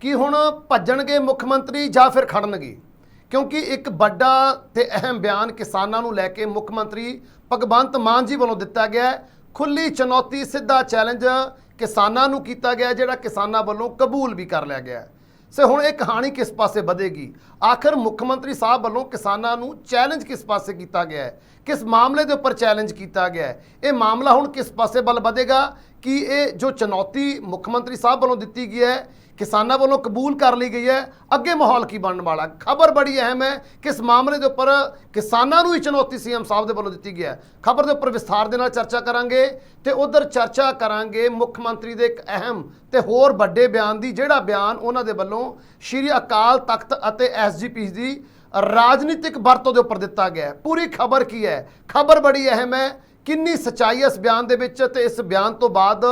ਕਿ ਹੁਣ ਭੱਜਣਗੇ ਮੁੱਖ ਮੰਤਰੀ ਜਾਂ ਫਿਰ ਖੜਨਗੇ? ਕਿਉਂਕਿ ਇੱਕ ਵੱਡਾ ਤੇ ਅਹਿਮ ਬਿਆਨ ਕਿਸਾਨਾਂ ਨੂੰ ਲੈ ਕੇ ਮੁੱਖ ਮੰਤਰੀ ਭਗਵੰਤ ਮਾਨ ਜੀ ਵੱਲੋਂ ਦਿੱਤਾ ਗਿਆ ਹੈ। ਖੁੱਲੀ ਚੁਣੌਤੀ, ਸਿੱਧਾ ਚੈਲੰਜ ਕਿਸਾਨਾਂ ਨੂੰ ਕੀਤਾ ਗਿਆ ਜਿਹੜਾ ਕਿਸਾਨਾਂ ਵੱਲੋਂ ਕਬੂਲ ਵੀ ਕਰ ਲਿਆ ਗਿਆ ਹੈ। ਸੇ ਹੁਣ ਇਹ ਕਹਾਣੀ ਕਿਸ ਪਾਸੇ ਵਧੇਗੀ? ਆਖਰ ਮੁੱਖ ਮੰਤਰੀ ਸਾਹਿਬ ਵੱਲੋਂ ਕਿਸਾਨਾਂ ਨੂੰ ਚੈਲੰਜ ਕਿਸ ਪਾਸੇ ਕੀਤਾ ਗਿਆ ਹੈ? ਕਿਸ ਮਾਮਲੇ ਦੇ ਉੱਪਰ ਚੈਲੰਜ ਕੀਤਾ ਗਿਆ ਹੈ? ਇਹ ਮਾਮਲਾ ਹੁਣ ਕਿਸ ਪਾਸੇ ਵੱਲ ਵਧੇਗਾ? ਕਿ ਇਹ ਜੋ ਚੁਣੌਤੀ ਮੁੱਖ ਮੰਤਰੀ ਸਾਹਿਬ ਵੱਲੋਂ ਦਿੱਤੀ ਗਈ ਹੈ ਕਿਸਾਨਾਂ ਵੱਲੋਂ ਕਬੂਲ ਕਰ ਲਈ ਗਈ ਹੈ। ਅੱਗੇ ਮਾਹੌਲ ਕੀ ਬਣਨ ਵਾਲਾ? ਖਬਰ ਬੜੀ ਅਹਿਮ ਹੈ ਕਿ ਇਸ ਮਾਮਲੇ ਦੇ ਉੱਪਰ ਕਿਸਾਨਾਂ ਨੂੰ ਹੀ ਚੁਣੌਤੀ ਸੀਐਮ ਸਾਹਿਬ ਦੇ ਵੱਲੋਂ ਦਿੱਤੀ ਗਈ ਹੈ। ਖਬਰ ਦੇ ਉੱਪਰ ਵਿਸਥਾਰ ਦੇ ਨਾਲ ਚਰਚਾ ਕਰਾਂਗੇ ਤੇ ਉਧਰ ਚਰਚਾ ਕਰਾਂਗੇ ਮੁੱਖ ਮੰਤਰੀ ਦੇ ਇੱਕ ਅਹਿਮ ਤੇ ਹੋਰ ਵੱਡੇ ਬਿਆਨ ਦੀ, ਜਿਹੜਾ ਬਿਆਨ ਉਹਨਾਂ ਦੇ ਵੱਲੋਂ ਸ਼੍ਰੀ ਅਕਾਲ ਤਖਤ ਅਤੇ ਐਸਜੀਪੀ ਦੀ ਰਾਜਨੀਤਿਕ ਵਰਤੋਂ ਦੇ ਉੱਪਰ ਦਿੱਤਾ ਗਿਆ ਪੂਰੀ ਖਬਰ ਕੀ ਹੈ? ਖਬਰ ਬੜੀ ਅਹਿਮ ਹੈ ਕਿੰਨੀ ਸਚਾਈ ਹੈ ਇਸ ਬਿਆਨ ਦੇ ਵਿੱਚ ਤੇ ਇਸ ਬਿਆਨ ਤੋਂ ਬਾਅਦ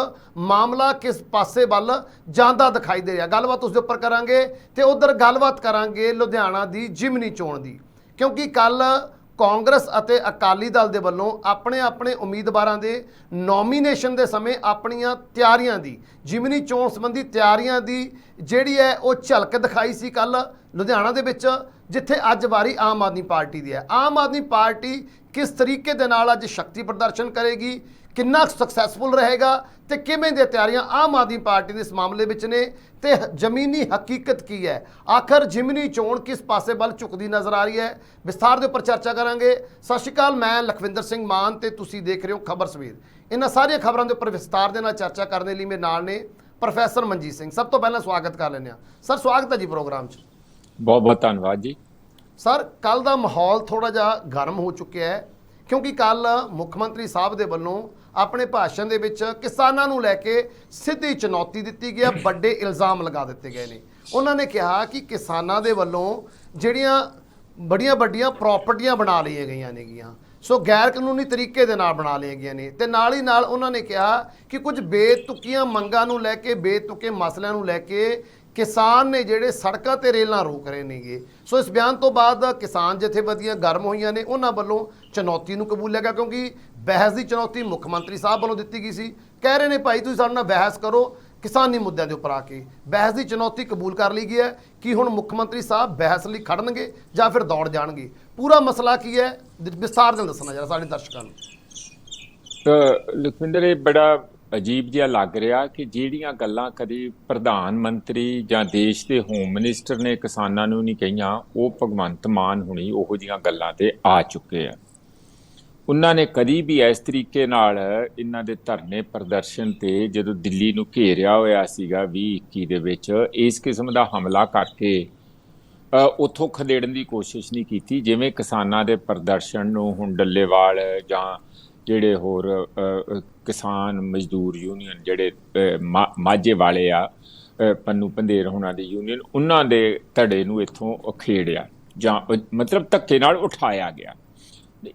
ਮਾਮਲਾ ਕਿਸ ਪਾਸੇ ਵੱਲ ਜਾਂਦਾ ਦਿਖਾਈ ਦੇ ਰਿਹਾ। ਗੱਲਬਾਤ ਉਸ ਦੇ ਉੱਪਰ ਕਰਾਂਗੇ ਤੇ ਉਧਰ ਗੱਲਬਾਤ ਕਰਾਂਗੇ ਲੁਧਿਆਣਾ ਦੀ ਜਿਮਨੀ ਚੋਣ ਦੀ। ਕਿਉਂਕਿ ਕੱਲ ਕਾਂਗਰਸ ਅਤੇ ਅਕਾਲੀ ਦਲ ਦੇ ਵੱਲੋਂ ਆਪਣੇ ਆਪਣੇ ਉਮੀਦਵਾਰਾਂ ਦੇ ਨੋਮੀਨੇਸ਼ਨ ਦੇ ਸਮੇਂ ਆਪਣੀਆਂ ਤਿਆਰੀਆਂ ਦੀ, ਜਿਮਨੀ ਚੋਣ ਸੰਬੰਧੀ ਤਿਆਰੀਆਂ ਦੀ ਜਿਹੜੀ ਹੈ ਉਹ ਝਲਕ ਦਿਖਾਈ ਸੀ ਕੱਲ ਲੁਧਿਆਣਾ ਦੇ ਵਿੱਚ। ਜਿੱਥੇ ਅੱਜ ਵਾਰੀ ਆਮ ਆਦਮੀ ਪਾਰਟੀ ਦੀ ਹੈ। ਆਮ ਆਦਮੀ ਪਾਰਟੀ ਕਿਸ ਤਰੀਕੇ ਦੇ ਨਾਲ ਅੱਜ ਸ਼ਕਤੀ ਪ੍ਰਦਰਸ਼ਨ ਕਰੇਗੀ? ਕਿੰਨਾ ਸਕਸੈਸਫੁਲ ਰਹੇਗਾ? ਤੇ ਕਿਵੇਂ ਦੀਆਂ ਤਿਆਰੀਆਂ ਆਮ ਆਦਮੀ ਪਾਰਟੀ ਦੇ ਇਸ ਮਾਮਲੇ ਵਿੱਚ ਨੇ? ਤੇ ਜ਼ਮੀਨੀ ਹਕੀਕਤ ਕੀ ਹੈ? ਆਖਰ ਜਿਮਨੀ ਚੋਣ ਕਿਸ ਪਾਸੇ ਵੱਲ ਝੁਕਦੀ ਨਜ਼ਰ ਆ ਰਹੀ ਹੈ? ਵਿਸਥਾਰ ਦੇ ਉੱਪਰ ਚਰਚਾ ਕਰਾਂਗੇ। ਸਤਿ ਸ਼੍ਰੀ ਅਕਾਲ, ਮੈਂ ਲਖਵਿੰਦਰ ਸਿੰਘ ਮਾਨ ਤੇ ਤੁਸੀਂ ਦੇਖ ਰਹੇ ਹੋ ਖਬਰ ਸਵੇਰ। ਇਹਨਾਂ ਸਾਰੀਆਂ ਖਬਰਾਂ ਦੇ ਉੱਪਰ ਵਿਸਥਾਰ ਦੇ ਨਾਲ ਚਰਚਾ ਕਰਨ ਦੇ ਲਈ ਮੇਰੇ ਨਾਲ ਨੇ ਪ੍ਰੋਫੈਸਰ ਮਨਜੀਤ ਸਿੰਘ। ਸਭ ਤੋਂ ਪਹਿਲਾਂ ਸਵਾਗਤ ਕਰ ਲੈਂਦੇ ਹਾਂ। ਸਰ, ਸਵਾਗਤ ਹੈ ਜੀ ਪ੍ਰੋਗਰਾਮ 'ਚ। ਬਹੁਤ ਬਹੁਤ ਧੰਨਵਾਦ ਜੀ। ਸਰ ਕੱਲ ਦਾ ਮਾਹੌਲ ਥੋੜਾ ਜਿਹਾ ਗਰਮ ਹੋ ਚੁੱਕਿਆ ਹੈ, ਕਿਉਂਕਿ ਕੱਲ ਮੁੱਖ ਮੰਤਰੀ ਸਾਹਿਬ ਦੇ ਵੱਲੋਂ ਆਪਣੇ ਭਾਸ਼ਣ ਦੇ ਵਿੱਚ ਕਿਸਾਨਾਂ ਨੂੰ ਲੈ ਕੇ ਸਿੱਧੀ ਚੁਣੌਤੀ ਦਿੱਤੀ ਗਈ ਹੈ, ਵੱਡੇ ਇਲਜ਼ਾਮ ਲਗਾ ਦਿੱਤੇ ਗਏ ਨੇ। ਉਹਨਾਂ ਨੇ ਕਿਹਾ ਕਿ ਕਿਸਾਨਾਂ ਦੇ ਵੱਲੋਂ ਜਿਹੜੀਆਂ ਬੜੀਆਂ ਵੱਡੀਆਂ ਪ੍ਰਾਪਰਟੀਆਂ ਬਣਾ ਲਈਆਂ ਗਈਆਂ ਨੇਗੀਆਂ, ਸੋ ਗੈਰ ਕਾਨੂੰਨੀ ਤਰੀਕੇ ਦੇ ਨਾਲ ਬਣਾ ਲਈਆਂ ਗਈਆਂ ਨੇ। ਤੇ ਨਾਲ ਹੀ ਨਾਲ ਉਹਨਾਂ ਨੇ ਕਿਹਾ ਕਿ ਕੁਝ ਬੇਤੁਕੀਆਂ ਮੰਗਾਂ ਨੂੰ ਲੈ ਕੇ, ਬੇਤੁਕੇ ਮਸਲਿਆਂ ਨੂੰ ਲੈ ਕੇ ਕਿਸਾਨ ਨੇ ਜਿਹੜੇ ਸੜਕਾਂ ਤੇ ਰੇਲਾਂ ਰੋਕ ਰਹੇ ਨੇਗੇ। ਸੋ ਇਸ ਬਿਆਨ ਤੋਂ ਬਾਅਦ ਕਿਸਾਨ ਜਥੇਬੰਦੀਆਂ ਗਰਮ ਹੋਈਆਂ ਨੇ, ਉਹਨਾਂ ਵੱਲੋਂ ਚੁਣੌਤੀ ਨੂੰ ਕਬੂਲਿਆ ਗਿਆ ਕਿਉਂਕਿ ਬਹਿਸ ਦੀ ਚੁਣੌਤੀ ਮੁੱਖ ਮੰਤਰੀ ਸਾਹਿਬ ਵੱਲੋਂ ਦਿੱਤੀ ਗਈ ਸੀ। ਕਹਿ ਰਹੇ ਨੇ, ਭਾਈ, ਤੁਸੀਂ ਸਾਡੇ ਨਾਲ ਬਹਿਸ ਕਰੋ, ਕਿਸਾਨੀ ਮੁੱਦਿਆਂ ਦੇ ਉੱਪਰ ਆ ਕੇ। ਬਹਿਸ ਦੀ ਚੁਣੌਤੀ ਕਬੂਲ ਕਰ ਲਈ ਗਈ ਹੈ। ਕਿ ਹੁਣ ਮੁੱਖ ਮੰਤਰੀ ਸਾਹਿਬ ਬਹਿਸ ਲਈ ਖੜਨਗੇ ਜਾਂ ਫਿਰ ਦੌੜ ਜਾਣਗੇ? ਪੂਰਾ ਮਸਲਾ ਕੀ ਹੈ? ਦ- ਨਾਲ ਦੱਸਣਾ ਜਰਾ ਸਾਡੇ ਦਰਸ਼ਕਾਂ ਨੂੰ। ਲਖਵਿੰਦਰ, ਇਹ ਬੜਾ ਅਜੀਬ ਜਿਹਾ ਲੱਗ ਰਿਹਾ ਕਿ ਜਿਹੜੀਆਂ ਗੱਲਾਂ ਕਦੇ ਪ੍ਰਧਾਨ ਮੰਤਰੀ ਜਾਂ ਦੇਸ਼ ਦੇ ਹੋਮ ਮਿਨਿਸਟਰ ਨੇ ਕਿਸਾਨਾਂ ਨੂੰ ਨਹੀਂ ਕਹੀਆਂ ਉਹ ਭਗਵੰਤ ਮਾਨ ਹੁਣੀ ਉਹੋ ਜੀਆਂ ਗੱਲਾਂ ਤੇ ਆ ਚੁੱਕੇ ਆ। ਉਹਨਾਂ ਨੇ ਕਦੀ ਵੀ ਇਸ ਤਰੀਕੇ ਨਾਲ ਇਹਨਾਂ ਦੇ ਧਰਨੇ ਪ੍ਰਦਰਸ਼ਨ ਤੇ ਜਦੋਂ ਦਿੱਲੀ ਨੂੰ ਘੇਰਿਆ ਹੋਇਆ ਸੀਗਾ 2021 ਦੇ ਵਿੱਚ ਇਸ ਕਿਸਮ ਦਾ ਹਮਲਾ ਕਰਕੇ ਅ, ਉੱਥੋਂ ਖਦੇੜਨ ਦੀ ਕੋਸ਼ਿਸ਼ ਨਹੀਂ ਕੀਤੀ ਜਿਵੇਂ ਕਿਸਾਨਾਂ ਦੇ ਪ੍ਰਦਰਸ਼ਨ ਨੂੰ ਹੁਣ ਡੱਲੇਵਾਲ ਜਾਂ ਜਿਹੜੇ ਹੋਰ ਕਿਸਾਨ ਮਜ਼ਦੂਰ ਯੂਨੀਅਨ ਜਿਹੜੇ ਮਾ- ਮਾਝੇ ਵਾਲੇ ਆ ਅ, ਪੰਨੂ ਪੰਧੇਰ ਹੋਣਾ ਦੀ ਯੂਨੀਅਨ ਉਹਨਾਂ ਦੇ ਧੜੇ ਨੂੰ ਇੱਥੋਂ ਖੇੜਿਆ ਜਾਂ ਮਤਲਬ ਧੱਕੇ ਨਾਲ ਉਠਾਇਆ ਗਿਆ।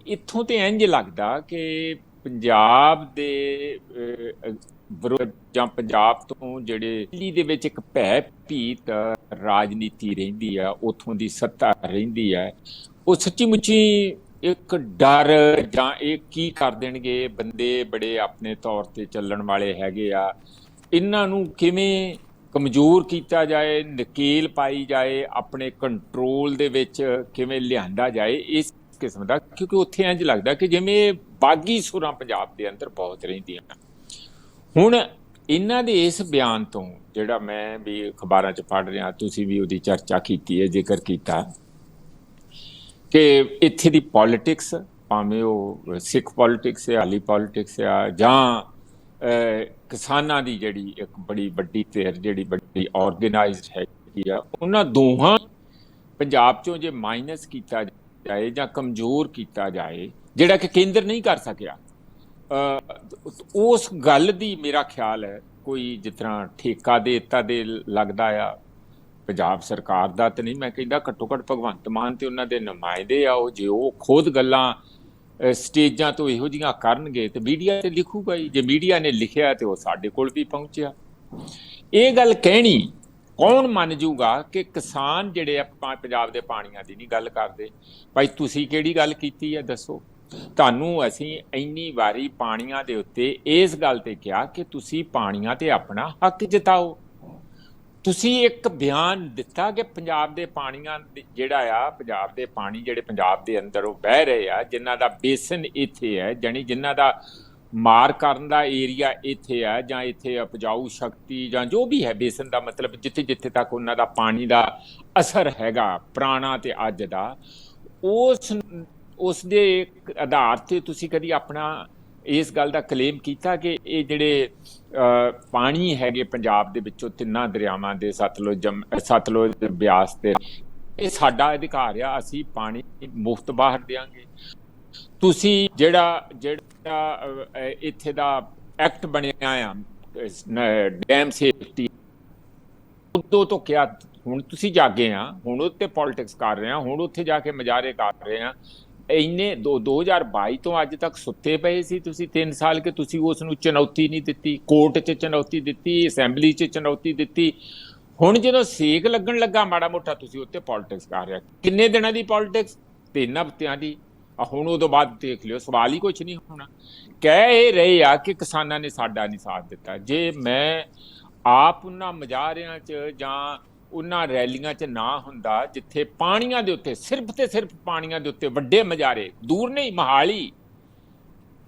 ਇੱਥੋਂ ਤੇ ਇੰਜ ਲੱਗਦਾ ਕਿ ਪੰਜਾਬ ਦੇ ਅਹ, ਜਾਂ ਪੰਜਾਬ ਤੋਂ ਜਿਹੜੇ ਦਿੱਲੀ ਦੇ ਵਿੱਚ ਇੱਕ ਭੈ ਭੀਤ ਰਾਜਨੀਤੀ ਰਹਿੰਦੀ ਆ ਉਥੋਂ ਦੀ ਸੱਤਾ ਰਹਿੰਦੀ ਆ ਉਹ ਸੱਚੀ ਮੁੱਚੀ ਇੱਕ ਡਰ ਜਾਂ ਇਹ ਕੀ ਕਰ ਦੇਣਗੇ ਬੰਦੇ ਬੜੇ ਆਪਣੇ ਤੌਰ ਤੇ ਚੱਲਣ ਵਾਲੇ ਹੈਗੇ ਆ? ਇਹਨਾਂ ਨੂੰ ਕਿਵੇਂ ਕਮਜ਼ੋਰ ਕੀਤਾ ਜਾਏ, ਨਕੇਲ ਪਾਈ ਜਾਏ, ਆਪਣੇ ਕੰਟਰੋਲ ਦੇ ਵਿੱਚ ਕਿਵੇਂ ਲਿਆਂਦਾ ਜਾਏ? ਇਸ ਕਿਸਮ ਦਾ, ਕਿਉਂਕਿ ਉੱਥੇ ਇੰਜ ਲੱਗਦਾ ਕਿ ਜਿਵੇਂ ਬਾਗੀ ਸੁਰਾਂ ਪੰਜਾਬ ਦੇ ਅੰਦਰ ਬਹੁਤ ਰਹਿੰਦੀਆਂ ਹੁਣ ਇਹਨਾਂ ਦੇ ਇਸ ਬਿਆਨ ਤੋਂ ਜਿਹੜਾ ਮੈਂ ਵੀ ਅਖਬਾਰਾਂ 'ਚ ਪੜ੍ਹ ਰਿਹਾ, ਤੁਸੀਂ ਵੀ ਉਹਦੀ ਚਰਚਾ ਕੀਤੀ ਹੈ, ਜ਼ਿਕਰ ਕੀਤਾ ਕਿ ਇੱਥੇ ਦੀ ਪੋਲਿਟਿਕਸ ਭਾਵੇਂ ਉਹ ਸਿੱਖ ਪੋਲਿਟਿਕਸ ਹੈ ਹਾਲੀ ਪੋਲਿਟਿਕਸ ਆ ਜਾਂ ਕਿਸਾਨਾਂ ਦੀ ਜਿਹੜੀ ਇੱਕ ਬੜੀ ਵੱਡੀ ਧਿਰ, ਜਿਹੜੀ ਬੜੀ ਆਰਗੇਨਾਈਜ਼ਡ ਹੈਗੀ ਆ, ਉਹਨਾਂ ਦੋਹਾਂ ਪੰਜਾਬ ਚੋਂ ਜੇ ਮਾਈਨਸ ਕੀਤਾ ਜਾਏ ਜਾਂ ਕਮਜ਼ੋਰ ਕੀਤਾ ਜਾਏ, ਜਿਹੜਾ ਕਿ ਕੇਂਦਰ ਨਹੀਂ ਕਰ ਸਕਿਆ ਉਸ ਗੱਲ ਦੀ ਮੇਰਾ ਖਿਆਲ ਹੈ, ਕੋਈ ਜਿਸ ਤਰ੍ਹਾਂ ਠੇਕਾ ਦੇ ਦਿੱਤਾ ਦੇ ਲੱਗਦਾ ਆ ਪੰਜਾਬ ਸਰਕਾਰ ਦਾ ਤਾਂ ਨਹੀਂ, ਮੈਂ ਕਹਿੰਦਾ ਘੱਟੋ ਘੱਟ ਭਗਵੰਤ ਮਾਨ ਤੇ ਉਹਨਾਂ ਦੇ ਨੁਮਾਇੰਦੇ ਆ, ਉਹ ਜੇ ਉਹ ਖੁਦ ਗੱਲਾਂ ਸਟੇਜਾਂ ਤੋਂ ਇਹੋ ਜੀਆਂ ਕਰਨਗੇ ਤੇ ਮੀਡੀਆ ਤੇ ਲਿਖੂਗਾ ਹੀ। ਜੇ ਮੀਡੀਆ ਨੇ ਲਿਖਿਆ ਤੇ ਉਹ ਸਾਡੇ ਕੋਲ ਵੀ ਪਹੁੰਚਿਆ। ਇਹ ਗੱਲ ਕਹਿਣੀ ਕੌਣ ਮੰਨ ਜੂਗਾ ਕਿ ਕਿਸਾਨ ਜਿਹੜੇ ਆ ਪੰਜਾਬ ਦੇ ਪਾਣੀਆਂ ਦੀ ਨਹੀਂ ਗੱਲ ਕਰਦੇ। ਭਾਈ, ਤੁਸੀਂ ਕਿਹੜੀ ਗੱਲ ਕੀਤੀ ਹੈ ਦੱਸੋ? ਤੁਹਾਨੂੰ ਅਸੀਂ ਇੰਨੀ ਵਾਰੀ ਪਾਣੀਆਂ ਦੇ ਉੱਤੇ ਇਸ ਗੱਲ ਤੇ ਕਿਹਾ ਕਿ ਤੁਸੀਂ ਪਾਣੀਆਂ ਤੇ ਆਪਣਾ ਹੱਕ ਜਤਾਓ। ਤੁਸੀਂ ਇੱਕ ਬਿਆਨ ਦਿੱਤਾ ਕਿ ਪੰਜਾਬ ਦੇ ਪਾਣੀਆਂ ਦੇ- ਜਿਹੜਾ ਆ, ਪੰਜਾਬ ਦੇ ਪਾਣੀ ਜਿਹੜੇ ਪੰਜਾਬ ਦੇ ਅੰਦਰ ਉਹ ਵਹਿ ਰਹੇ ਆ, ਜਿਨ੍ਹਾਂ ਦਾ ਬੇਸਨ ਇੱਥੇ ਹੈ, ਜਾਣੀ ਜਿਨ੍ਹਾਂ ਦਾ ਮਾਰ ਕਰਨ ਦਾ ਏਰੀਆ ਇੱਥੇ ਆ, ਜਾਂ ਇੱਥੇ ਉਪਜਾਊ ਸ਼ਕਤੀ ਜਾਂ ਜੋ ਵੀ ਹੈ, ਬੇਸਨ ਦਾ ਮਤਲਬ ਜਿੱਥੇ ਜਿੱਥੇ ਤੱਕ ਉਹਨਾਂ ਦਾ ਪਾਣੀ ਦਾ ਅਸਰ ਹੈਗਾ, ਪੁਰਾਣਾ ਤੇ ਅੱਜ ਦਾ, ਉਸ ਉਸ ਦੇ ਆਧਾਰ ਤੇ ਤੁਸੀਂ ਕਦੀ ਆਪਣਾ ਇਸ ਗੱਲ ਦਾ ਕਲੇਮ ਕੀਤਾ ਕਿ ਇਹ ਜਿਹੜੇ ਅ, ਪਾਣੀ ਹੈਗੇ ਪੰਜਾਬ ਦੇ ਵਿੱਚੋਂ ਤਿੰਨਾਂ ਦਰਿਆਵਾਂ ਦੇ ਸਤਲੁਜ ਸਤਲੁਜ ਬਿਆਸ ਤੇ ਇਹ ਸਾਡਾ ਅਧਿਕਾਰ ਆ ਅਸੀਂ ਪਾਣੀ ਮੁਫਤ ਬਾਹਰ ਦੇਾਂਗੇ ਤੁਸੀਂ ਜਿਹੜਾ ਜਿਹੜਾ ਇੱਥੇ ਦਾ ਐਕਟ ਬਣਿਆ ਆ ਡੈਮ ਸੇਫਟੀ ਉਦੋਂ ਤੋਂ ਕਿਹਾ ਹੁਣ ਤੁਸੀਂ ਜਾਗੇ ਆ ਹੁਣ ਉੱਤੇ ਪੋਲਿਟਿਕਸ ਕਰ ਰਹੇ ਆ ਹੁਣ ਉੱਥੇ ਜਾ ਕੇ ਮਜ਼ਾਰੇ ਕਰ ਰਹੇ ਆ ਇੰਨੇ 2022 ਤੋਂ ਅੱਜ ਤੱਕ ਸੁੱਤੇ ਪਏ ਸੀ ਤੁਸੀਂ 3 ਸਾਲ ਕਿ, ਤੁਸੀਂ ਉਸ ਨੂੰ ਚੁਣੌਤੀ ਨਹੀਂ ਦਿੱਤੀ, ਕੋਰਟ 'ਚ ਚੁਣੌਤੀ ਦਿੱਤੀ, ਅਸੈਂਬਲੀ 'ਚ ਚੁਣੌਤੀ ਦਿੱਤੀ। ਹੁਣ ਜਦੋਂ ਸੇਕ ਲੱਗਣ ਲੱਗਾ ਮਾੜਾ ਮੋਟਾ, ਤੁਸੀਂ ਉੱਤੇ ਪੋਲਿਟਿਕਸ ਕਰ ਰਿਹਾ ਕਿੰਨੇ ਦਿਨਾਂ ਦੀ ਪੋਲਿਟਿਕਸ ਤਿੰਨ ਹਫ਼ਤਿਆਂ ਦੀ। ਆ ਹੁਣ ਉਦੋਂ ਬਾਅਦ ਦੇਖ ਲਿਓ, ਸਵਾਲ ਹੀ ਕੁਝ ਨਹੀਂ ਹੋਣਾ। ਕਹਿ ਇਹ ਰਹੇ ਆ ਕਿ ਕਿਸਾਨਾਂ ਨੇ ਸਾਡਾ ਨਹੀਂ ਸਾਥ ਦਿੱਤਾ। ਜੇ ਮੈਂ ਆਪ ਉਹਨਾਂ ਮਜ਼ਾਰਿਆਂ 'ਚ ਜਾਂ ਉਹਨਾਂ ਰੈਲੀਆਂ 'ਚ ਨਾ ਹੁੰਦਾ ਜਿੱਥੇ ਪਾਣੀਆਂ ਦੇ ਉੱਤੇ, ਸਿਰਫ ਤੇ ਸਿਰਫ ਪਾਣੀਆਂ ਦੇ ਉੱਤੇ ਵੱਡੇ ਮਜ਼ਾਰੇ, ਦੂਰ ਨਹੀਂ, ਮਹਾਲੀ।